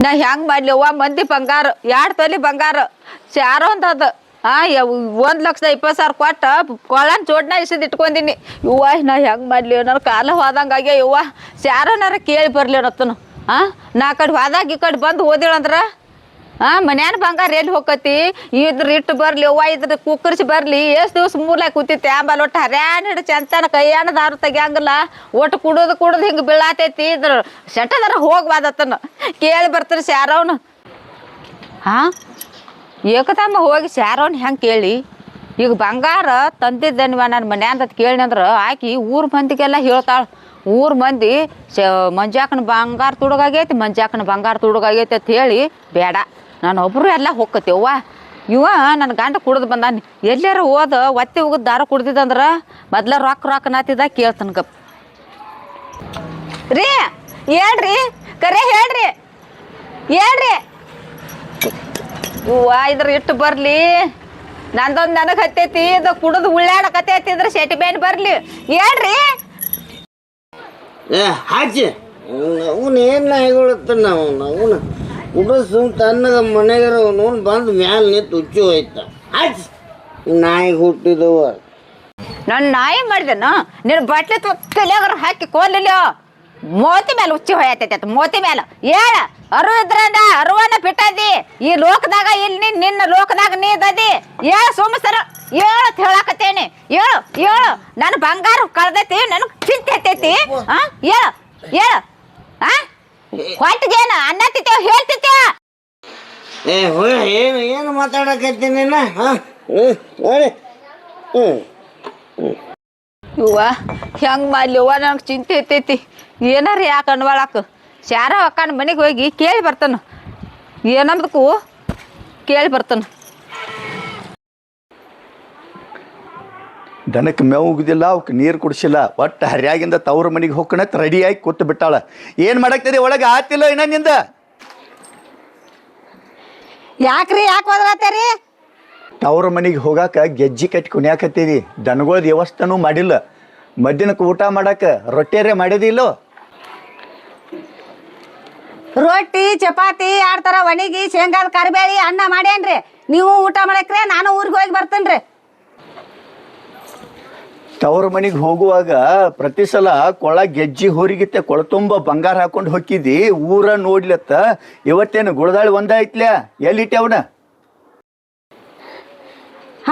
ನಾ ಹೆಂಗ್ ಮಾಡ್ಲಿ ಅವ್ವ? ಮಂದಿ ಬಂಗಾರ ಎರಡು ತೊಲಿ ಬಂಗಾರ? ಸ್ಯಾರ ಒಂದದ ಆ ಒಂದ್ ಲಕ್ಷದ ಇಪ್ಪತ್ತು ಸಾವಿರ ಕೊಟ್ಟ ಕೊಳನ್ ಚೋಟ್ನ ಇಸಿದ್ ಇಟ್ಕೊಂಡಿನಿ. ಇವ್ವ ನಾ ಹೆಂಗ್ ಮಾಡ್ಲಿ ನನ್ನ ಕಾಲ ಹೋದಂಗಾಗ್ಯ ಇವ್ವ ಸ್ಯಾರನಾರ ಕೇಳಿ ಬರ್ಲಿ ಅನ್ನತ್ತನು ಆ, ನಾ ಕಡೆ ಹೋದಾಗ ಈ ಕಡೆ ಬಂದು ಓದಿಳಂದ್ರ ಆ, ಮನ್ಯಾನ ಬಂಗಾರ ಎಲ್ಲಿ ಹೋಗತಿ ಇದ್ರ ಇಟ್ಟು ಬರ್ಲಿ, ಅವ್ವ ಇದ್ರ ಕುಕ್ಕರ್ಸಿ ಬರ್ಲಿ, ಎಷ್ಟ್ ದಿವ್ಸ ಮೂಲ ಕೂತಿತ್ತೆ ಆಂಬಲ್ ಒಟ್ಟು ಹರ್ಯಾಣ ಹಿಡ್ ಚಂತನ ಕೈಯಾನ ದಾರು ತೆಗಿಯಂಗಿಲ್ಲ. ಒಟ್ಟು ಕುಡುದು ಕುಡುದು ಹಿಂಗೆ ಬೀಳಾತೈತಿ, ಇದ್ರ ಸೆಟದರ ಹೋಗ್ಬಾದತ್ತನ ಕೇಳಿ ಬರ್ತಾರೆ ಸ್ಯಾರವನು ಹಾ ಏಕದಮ್ಮ ಹೋಗಿ ಸ್ಯಾರವನ್ ಹೆಂಗೆ ಕೇಳಿ? ಈಗ ಬಂಗಾರ ತಂದಿದ್ದೇನಿವ ನಾನು ಮನ್ಯಾನ ಕೇಳಿ ಅಂದ್ರೆ ಆಕಿ ಊರ್ ಮಂದಿಗೆಲ್ಲ ಹೇಳ್ತಾಳೆ. ಊರ್ ಮಂದಿ ಶ, ಮಂಜಾಕನ ಬಂಗಾರ ತುಡುಗಾಗೈತಿ, ಮಂಜಾಕನ ಬಂಗಾರ ತುಡುಗಾಗೈತಿ ಅಂತ ಹೇಳಿ ಬೇಡ. ನಾನು ಒಬ್ಬರು ಎಲ್ಲ ಹೋಗ್ಕತಿವ್ವ ಇವ ನನ್ನ ಗಂಡ ಕುಡ್ದು ಬಂದಾನೆ. ಎಲ್ಲಾರ ಹೋದ, ಒತ್ತಿ ಹೋಗೋದು ದಾರ ಕುಡ್ದಿದಂದ್ರೆ ಮೊದ್ಲ ರೊಕ್ಕ ರೊಕ್ಕ ನಾತಿದ ಕೇಳ್ತಾನ ಗಪ್. ರೀ, ಹೇಳ್ರಿ, ಕರೆ ಹೇಳ್ರಿ ಹೇಳ್ರಿ. ಹೂವ ಇದ್ರ ಇಟ್ಟು ಬರ್ಲಿ. ನಂದೊಂದು ನನಗೆ ಹತ್ತೈತಿ, ಇದು ಕುಡಿದು ಉಳ್ಳಾಡಕತ್ತೈತಿ ಇದ್ರ ಶೆಟಿ ಬೇನ್ ಬರ್ಲಿ. ಹೇಳ್ರಿ. ಏ ಅವನು ಏನು ಅವನ ಅವನು? ಅವನು ಉಡಸು ತನ್ನದ ನೋಡಿ ಬಂದು ಮ್ಯಾಲ ನಿಂತು ಉಚ್ಚು ಹೋಯ್ತ. ಅಜ್ ನಾಯಿ ಹುಟ್ಟಿದವ. ನನ್ನ ನಾಯಿ ಮಾಡಿದೆನ ನಿನ್ನ ಬಟ್ಟೆ ತಲೆಗರ ಹಾಕಿ ಕೋಲಿಲ್ಲ ಮೋತಿ ಮೇಲೆ ಉಚ್ಚಿ ಹೊಯ್ತೈತಿ ಅತ್ ಮೋತಿ ಮೇಲೆ ಹೇಳ ಅರು ಇದ್ರಂದ ಅರುವನ್ನ ಬಿಟ್ಟದಿ. ಈ ಲೋಕದಾಗ ಇಲ್ಲಿ ನಿನ್, ನಿನ್ನ ಲೋಕದಾಗ ನೀ ಇದದಿ ಹೇಳ ಸೋಮಸರ ಹೇಳು ಹೇಳಾಕತ್ತೇನಿ. ಹೇಳು ಹೇಳು ನನ್ನ ಬಂಗಾರ ಕಳ್ದೈತಿ ನನಗೆ ಚಿಂತೆ ಹತ್ತೈತಿ ಹಾ ಹೇಳು ಆ? ಹೊಟ್ಟಿಗೇನು ಅನ್ನ ತಿತ್ತೇವ್ ಹೇಳ್ತಿತ್ತೇವ ಏ ಹೋಯ್ ಏನು ಏನು ಮಾತಾಡಕತ್ತೀನಿ ನೀನ ಹಾಂ? ಹ್ಞೂ ನೋಡಿ ಹ್ಞೂ ಇವ್ವ ಹೆಂಗ್ ಮಾಡ್ಲಿ ಅವ್ವ ನನಗೆ ಚಿಂತೆ ಇರ್ತೈತಿ. ಏನಾರ ಯಾಕೆ ಅನ್ವಾಳಾಕ? ಶಾರ ಅಕ್ಕನ ಮನೆಗೆ ಹೋಗಿ ಕೇಳಿ ಬರ್ತಾನ. ಏನಂದಕ್ಕೂ ಕೇಳಿ ಬರ್ತಾನ. ದನಕ್ಕೆ ಮೇವು ಉಗ್ದಿಲ್ಲ ಅವಕ್ಕೆ ನೀರು ಕುಡಿಸಿಲ್ಲ. ಒಟ್ಟು ಹರ್ಯಾಗಿಂದ ತವ್ರ ಮನೆಗೆ ಹೋಗ್ಕಣತ್ ರೆಡಿಯಾಗಿ ಕೂತು ಬಿಟ್ಟಾಳ. ಏನು ಮಾಡಾಕ್ತದೆ ಒಳಗೆ ಆತಿಲ್ಲ ಇನ್ನ ನಿಂದ? ಯಾಕ್ರಿ ಯಾಕೆ ಹೋದ್ರಿ ತವ್ರ ಮನೆಗೆ ಹೋಗಾಕ ಗೆಜ್ಜಿ ಕಟ್ಟಿ ಕುಣಿಯಾಕತ್ತೀರಿ ದನಗಳ ವ್ಯವಸ್ಥೆನೂ ಮಾಡಿಲ್ಲ. ಮಧ್ಯಾಹ್ನಕ್ಕೆ ಊಟ ಮಾಡಾಕ ರೊಟ್ಟಿಯರೇ ಮಾಡಿದಿಲ್ಲ ರೊಟ್ಟಿ ಚಪಾತಿ ಆಡ್ತಾರ ಒಣಗಿ ಶೇಂಗಾದ ಕರಿಬೇಳಿ ಅನ್ನ ಮಾಡ್ಯಾನ್ರಿ. ನೀವು ಊಟ ಮಾಡಕ್ರೆ ನಾನು ಊರಿಗೆ ಹೋಗಿ ಬರ್ತೇನ್ರಿ. ತವ್ರ ಮನೆಗೆ ಹೋಗುವಾಗ ಪ್ರತಿ ಸಲ ಕೊಳ ಗೆಜ್ಜಿ ಹೋರಿಗಿತ್ತೆ ಕೊಳ ತುಂಬ ಬಂಗಾರ ಹಾಕೊಂಡು ಹೊಕ್ಕಿದ್ದಿ ಊರ ನೋಡ್ಲತ್ತ. ಇವತ್ತೇನು ಗುಳದಾಳಿ ಐತ್ಲ? ಎಲ್ಲಿಟ್ಟೆ ಅವನ?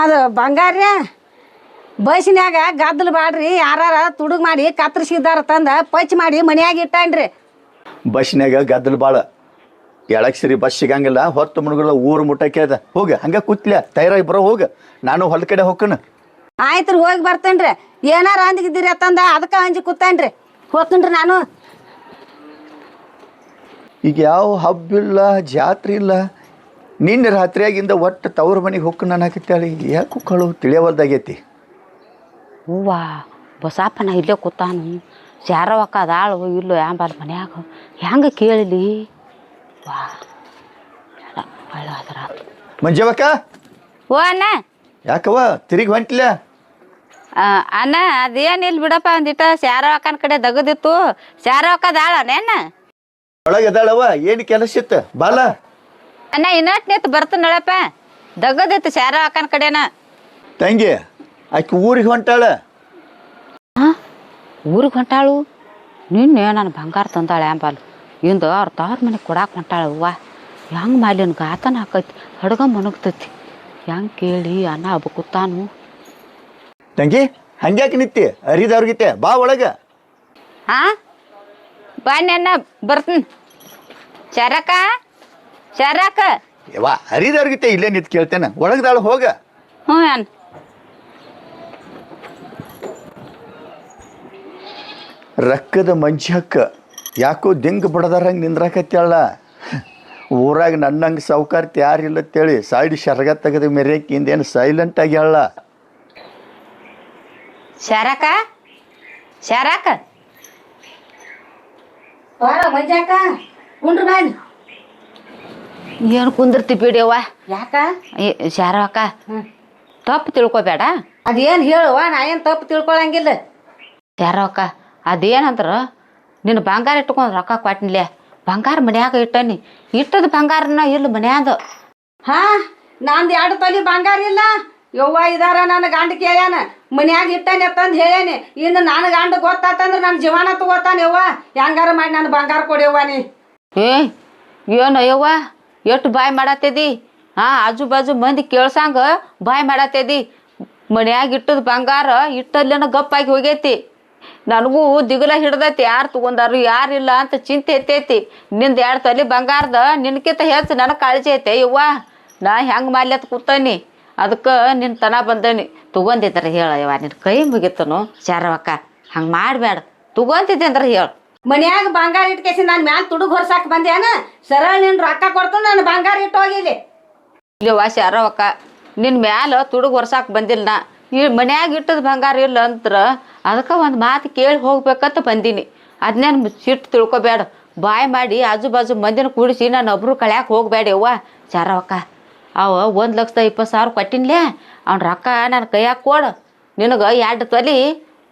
ಅದು ಬಂಗಾರ ಬಸ್ನ್ಯಾಗ ಗದ್ದಲು ಬಾಡ್ರಿ ಯಾರಾರ ತುಡುಗ್ ಮಾಡಿ ಕತ್ತರಿಸಿದಾರ ತಂದ ಪಚ್ ಮಾಡಿ ಮನ್ಯಾಗ ಇಟ್ಟಾನ್ರಿ. ಬಸ್ನ್ಯಾಗ ಗದ್ದಲು ಬಾಳ. ಎಳಕ್ ಸರಿ ಬಸ್ ಸಿಗಂಗಿಲ್ಲ ಹೊತ್ತು ಮುಣಗಲ್ಲ ಊರು ಮುಟ್ಟಕ್ಕೆ ಅದ. ಹೋಗ ಹಂಗ ಕೂತ್ಲ ತಯಾರಾಗಿ ಬರೋ ಹೋಗ. ನಾನು ಹೊಲ ಕಡೆ ಹೋಗ್ಕನ. ಆಯ್ತ್ರಿ ಹೋಗಿ ಬರ್ತೇನ್ರಿ. ಏನಾರ ಅಂದಿಗಿದ್ದೀರಿ ಅತ್ತಂದ ಅದಕ್ಕೆ ಅಂಜಿ ಕೂತೇನ್ರಿ. ಹೋಗ್ತೇನ್ರಿ ನಾನು. ಈಗ ಯಾವ ಹಬ್ಬ ಇಲ್ಲ ಜಾತ್ರೆ ಇಲ್ಲ ನಿನ್ನೆ ರಾತ್ರಿಯಾಗಿಂದ ಒಟ್ಟು ತವ್ರ ಮನೆಗೆ ಹೊಕ್ಕ ನಾನು ಹಾಕಿತ್ತಾಳೆ ಯಾಕೆ ಕಳು ತಿಳಿಯವಲ್ದಾಗೈತಿ ಹೂವ ಬಸಾಪನ ಇಲ್ಲೇ ಕೂತಾನು. ಶಾರವಕ್ಕ ಅದಾಳು ಇಲ್ಲೋ ಯಾಂಬಲ್ ಮನ್ಯಾಗ. ಹೆಂಗೆ ಕೇಳಲಿ? ವಾ ಒಳ್ಳೆ ಮಂಜವಕ್ಕ ಓ ಅಣ್ಣ. ಯಾಕವ ತಿರುಗಿ ಹೊಂಟ್ಲ? ಆ, ಅಣ್ಣ ಅದೇನಿಲ್ಲ ಬಿಡಪ್ಪ ಅಂದಿಟ್ಟ ಅಕ್ಕನ ಕಡೆ ದಗದಿತ್ತು. ಶಾರೋ ಅಕ್ಕ ಅಣ್ಣ ಒಳಗೆ ಏನ್ ಕೆಲಸ ಇತ್ತು? ಬಾಲ. ಅಣ್ಣ ಇನ್ನಟ್ ನಿತ್ ಬರ್ತಾನಳಪ್ಪ ದಗದಿತ್ತು ಶಾರವಕ್ಕನ ಕಡೆನ. ತಂಗಿ ಆಕೆ ಊರಿಗೆ ಹೊಂಟಾಳ. ಊರಿಗೆ ಹೊಂಟಾಳು? ನಿನ್ನೆ ನಾನು ಬಂಗಾರ ತಂದಾಳೆ ಅಂಬಾಲು. ಇಂದು ಅವ್ರ ತವ್ರ ಮನೆ ಕೊಡಾಕ ಹೊಂಟಾಳ ಅವ್ವ ಹೆಂಗೆ ಮಾಲಿನ ಗಾತನ ಹಾಕೈತಿ? ಹಡ್ಗ ಮನಗ್ತೈತಿ ಹೆಂಗೆ ಕೇಳಿ ಅನ್ನ ಹಬ್ಬ ಕೂತಾನು? ತಂಗಿ ಹಂಗ್ಯಾಕೆ ನಿತ್ತಿ? ಅರಿದವ್ರಿಗಿತ್ತೆ ಬಾ ಒಳಗೆ. ಹಾ? ಬನ್ನಿ ಅಣ್ಣ ಬರ್ತೀನಿ. ಚರಕ? ಶರಕ ಯವ್ವ ಹರಿದವ್ರಿಗಿತ್ತೆ ಇಲ್ಲೇ ನಿಂತು ಕೇಳ್ತೇನೆ. ಒಳಗದಾಳು ಹೋಗ. ಹ್ಞೂ ಅಣ್ಣ ರಕ್ಕದ ಮಂಜಕ್ಕ ಯಾಕೋ ದಿಂಗ್ ಬಡದಾರಂಗೆ ನಿಂದ್ರಾಕತ್ಯಾಳ. ಊರಾಗ ನನ್ನಂಗೆ ಸೌಕಾರ್ತಿ ಯಾರಿಲ್ಲ ಅಂತೇಳಿ ಸೈಡ್ ಶರ್ಗ ತೆಗೆದ ಮೆರೆಯಕ್ಕಿಂದೇನು ಸೈಲೆಂಟ್ ಆಗ್ಯಾಳ. ಶರಕ? ಶರಕ? ಬಾರ ಮಂಜಾಕ? ಕುಂಡ್ರ ಏನು ಕುಂದಿರ್ತಿ ಬಿಡಿಯವ್ವ ಯಾಕ? ಶಾರವಕ್ಕ ತಪ್ಪು ತಿಳ್ಕೊಬೇಡ. ಅದೇನು ಹೇಳುವ ನಾ ಏನು ತಪ್ಪು ತಿಳ್ಕೊಳಂಗಿಲ್ಲ. ಯಾರಕ್ಕ ಅದೇನಂದ್ರ ನಿನ್ನ ಬಂಗಾರ ಇಟ್ಕೊಂಡು ರೊಕ್ಕ ಕೊಟ್ಟಿನ್ಲೆ ಬಂಗಾರ ಮನ್ಯಾಗ ಇಟ್ಟನಿ. ಇಟ್ಟದ ಬಂಗಾರನ ಇಲ್ಲ ಮನ್ಯಾದ. ಹಾ ನಂದು ಎರಡು ತೊಲಿ ಬಂಗಾರ ಇಲ್ಲ. ಯವ್ವ ಇದಾರ ನನ್ನ ಗಂಡ ಕೇಳ್ಯಾನ. ಮನ್ಯಾಗ ಇಟ್ಟಾನೆ ಅಂತಂದು ಹೇಳೇನಿ ಇನ್ನು ನನಗೆ ಗಂಡ ಗೊತ್ತಾತಂದ್ರೆ ನನ್ನ ಜೀವನ ತಗೋತಾನೆ ಯವ್ವ ಹೆಂಗಾರ ಮಾಡಿ ನನ್ನ ಬಂಗಾರ ಕೊಡೆವ್ವ ನೀ? ಏ, ಏನು ಅಯ್ಯವ್ವ ಎಷ್ಟು ಬಾಯ್ ಮಾಡತ್ತದಿ? ಹಾಂ ಆಜು ಬಾಜು ಮಂದಿ ಕೇಳ್ಸಂಗ ಬಾಯ್ ಮಾಡತ್ತದಿ? ಮನ್ಯಾಗ ಇಟ್ಟದ ಬಂಗಾರ ಇಟ್ಟಲ್ಲೇನ ಗಪ್ಪಾಗಿ ಹೋಗೈತಿ. ನನಗೂ ದಿಗಲ ಹಿಡ್ದೈತಿ, ಯಾರು ತಗೊಂಡಾರು ಇಲ್ಲ ಅಂತ ಚಿಂತೆ ಎತ್ತೈತಿ ನಿಂದು ಎರಡು ತಲೆ ಬಂಗಾರದ, ನಿನ್ಕಿಂತ ಹೆಚ್ಚು ನನಗೆ ಕಾಳಜಿ ಐತೆ ಯವ್ವ ನಾ ಹೆಂಗೆ ಮಾಡ್ಲತ್ ಕೂತನಿ? ಅದಕ್ಕೆ ನಿನ್ನ ತನ ಬಂದೇನಿ. ತಗೊಂಡಿದ್ರೆ ಹೇಳ ಯವ್ವ ನಿನ್ನ ಕೈ ಮುಗಿತನು. ಶಾರವಕ್ಕ ಹಂಗೆ ಮಾಡಬೇಡ ತಗೊಂತಿದ್ದೆ ಅಂದ್ರೆ ಹೇಳು. ಮನ್ಯಾಗ ಬಂಗಾರ ಇಟ್ಕೇಸಿ ನಾನು ಮ್ಯಾಲ ತುಡುಗ್ ಹೊರ್ಸಾಕ್ ಬಂದ್ಯಾನ ಸರಳ ನಿನ್ ರೊಕ್ಕ ಕೊಡ್ತು ನಾನು ಬಂಗಾರ ಇಟ್ಟು ಹೋಗಿಲಿ ಇಲ್ಲಿ ಶಾರವಕ್ಕ ನಿನ್ನ ಮ್ಯಾಲ ತುಡುಗ್ ಹೊರ್ಸಾಕ್ ಬಂದಿಲ್ಲ ನಾ. ಈ ಮನ್ಯಾಗ ಇಟ್ಟದ ಬಂಗಾರ ಇಲ್ಲ ಅಂತ್ರ ಅದಕ್ಕೆ ಒಂದು ಮಾತು ಕೇಳಿ ಹೋಗ್ಬೇಕಂತ ಬಂದೀನಿ. ಅದನ್ನೇನು ಸಿಟ್ಟು ತಿಳ್ಕೊಬೇಡ. ಬಾಯ್ ಮಾಡಿ ಆಜು ಬಾಜು ಮಂದಿನ ಕೂಡಿಸಿ ನಾನು ಒಬ್ರು ಕಳ್ಯಾಕ ಹೋಗ್ಬೇಡ ಯವ್ವ. ಚಾರವಕ್ಕ ಅವ ಒಂದು ಲಕ್ಷದ ಇಪ್ಪತ್ತು ಸಾವಿರ ಕೊಟ್ಟಿನ್ಲೇ? ಅವ್ನ ರೊಕ್ಕ ನನ್ನ ಕೈಯಾಗ ಕೊಡು. ನಿನಗೆ ಎರಡು ತೊಲಿ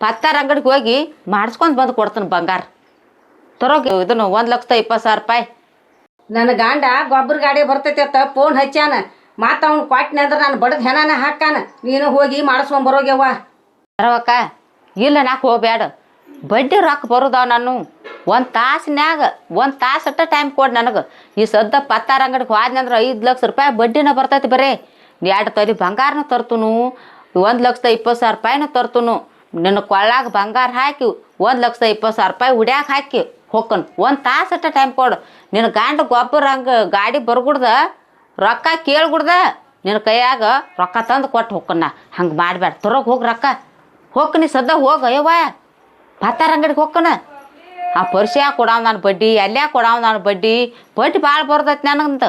ಪತ್ತಾರ ಅಂಗಡಿಗೆ ಹೋಗಿ ಮಾಡಿಸ್ಕೊಂಡು ಬಂದು ಕೊಡ್ತೀನಿ ಬಂಗಾರ. ತರೋಗಿ ಇದನ್ನು ಒಂದು ಲಕ್ಷದ ಇಪ್ಪತ್ತು ಸಾವಿರ ರೂಪಾಯಿ. ನನ್ನ ಗಾಂಡ ಗೊಬ್ಬರ ಗಾಡಿ ಬರ್ತೈತಿ ಅಂತ ಫೋನ್ ಹಚ್ಚಾನ ಮತ್ತು ಅವ್ನ ಕೊಟ್ನೆ ಅಂದ್ರೆ ನಾನು ಬಡದ ಹೆಣನ ಹಾಕಾನ ನೀನು ಹೋಗಿ ಮಾಡಿಸ್ಕೊಂಡು ಬರೋಗ್ಯವ್ವ. ಅಕ್ಕ ಇಲ್ಲ ನಾಕ್ ಹೋಗ್ಬೇಡ ಬಡ್ಡಿ ರೊಕ್ಕ ಬರುದಾವ ನಾನು? ಒಂದು ತಾಸಿನ್ಯಾಗ, ಒಂದು ತಾಸು ಅಟ್ಟ ಟೈಮ್ ಕೊಡು ನನಗೆ. ಈ ಸದ್ದ ಪತ್ತಾರ ಅಂಗಡಿಗೆ ಹೋದ್ನಂದ್ರೆ ಐದು ಲಕ್ಷ ರೂಪಾಯಿ ಬಡ್ಡಿನ ಬರ್ತೈತಿ ಬರೇ. ಎರಡು ತೊಲಿ ಬಂಗಾರನ ತರ್ತನು, ಒಂದು ಲಕ್ಷದ ಇಪ್ಪತ್ತು ಸಾವಿರ ರೂಪಾಯಿನ ತರ್ತನು. ನಿನ್ನ ಕೊಳ್ಳಾಗ ಬಂಗಾರ ಹಾಕಿ ಒಂದು ಲಕ್ಷದ ಇಪ್ಪತ್ತು ಸಾವಿರ ರೂಪಾಯಿ ಉಡ್ಯಾಕ ಹಾಕಿ ಹೊಕ್ಕನ್. ಒಂದು ತಾಸು ಅಟ್ಟ ಟೈಮ್ ಕೊಡು. ನಿನ್ನ ಗಂಡ ಗೊಬ್ಬರ ಹಂಗೆ ಗಾಡಿ ಬರ್ಗುಡ್ದ, ರೊಕ್ಕ ಕೇಳ್ಗುಡ್ದ, ನಿನ್ನ ಕೈಯಾಗ ರೊಕ್ಕ ತಂದು ಕೊಟ್ಟು ಹೊಕ್ಕನ್ನ. ಹಂಗೆ ಮಾಡಬೇಡ ತರೋಗಿ ಹೋಗಿ ರೊಕ್ಕ. ಹೋಗ್ ನೀ ಸದ್ದ ಹೋಗ ಪತ್ತಾರ ಅಂಗಡಿಗೆ ಹೋಗ್ಕನ. ಆ ಪರಿಚಯ ಕೊಡಾವ್ ನಾನು ಬಡ್ಡಿ ಅಲ್ಲೇ ಕೊಡಾವ್ ನಾನು ಬಡ್ಡಿ ಬಡ್ಡಿ ಭಾಳ ಬರ್ತೈತಿ ನನಗಂತ.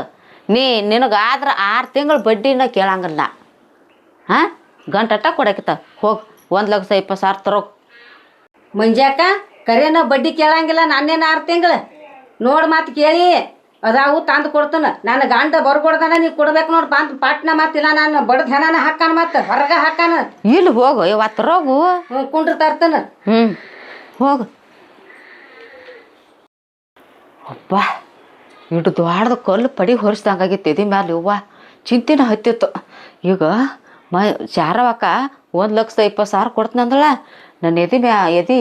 ನೀ ನಿನಗಾದ್ರೆ ಆರು ತಿಂಗಳು ಬಡ್ಡಿನ ಕೇಳಂಗಿಲ್ಲ. ಹಾಂ? ಗಂಟಟ ಕೊಡಕಿತ್ತ ಹೋಗಿ ಒಂದು ಲಕ್ಷ ಇಪ್ಪತ್ತು ಸಾವಿರ ತರೋಕ್ ಮಂಜಾಕ ಕರೇನ ಬಡ್ಡಿ ಕೇಳಂಗಿಲ್ಲ ನಾನೇನು ಆರು ತಿಂಗಳು? ನೋಡ್ ಮಾತು ಕೇಳಿ. ಅದಾವು ತಂದು ಕೊಡ್ತನ. ನನ್ನ ಗಂಡ ಬರ್ಕೊಡ್ದನ ನೀ ಕೊಡ್ಬೇಕು ನೋಡಿ ಬಂದು ಪಾಟ್ನ ಮತ್ತಿಲ್ಲ ನಾನು ಬಡ ಹೆಣನ ಹಾಕಾನ ಮತ್ತೆ ಹೊರಗೆ ಹಾಕಾನ ಇಲ್ಲಿ ಹೋಗು ಇವತ್ತು ರೋಗು. ಹ್ಞೂ ಕುಂಡ್ರ ತರ್ತನ. ಹ್ಞೂ ಹೋಗು. ಅಪ್ಪ ಇಟ್ಟು ದ್ವಾಡ್ದ ಕಲ್ಲು ಪಡಿ ಹೊರಿಸ್ದಂಗಾಗಿತ್ತು ಎದಿ ಮ್ಯಾಲೆ ಯವ್ವ. ಚಿಂತೆನ ಹತ್ತಿತ್ತು. ಈಗ ಮ ಚಾರವಕ್ಕ ಒಂದು ಲಕ್ಷದ ಇಪ್ಪತ್ತು ಸಾವಿರ ಕೊಡ್ತೀನಂದಳ ನನ್ನ ಎದಿ ಮ್ಯಾ, ಎದಿ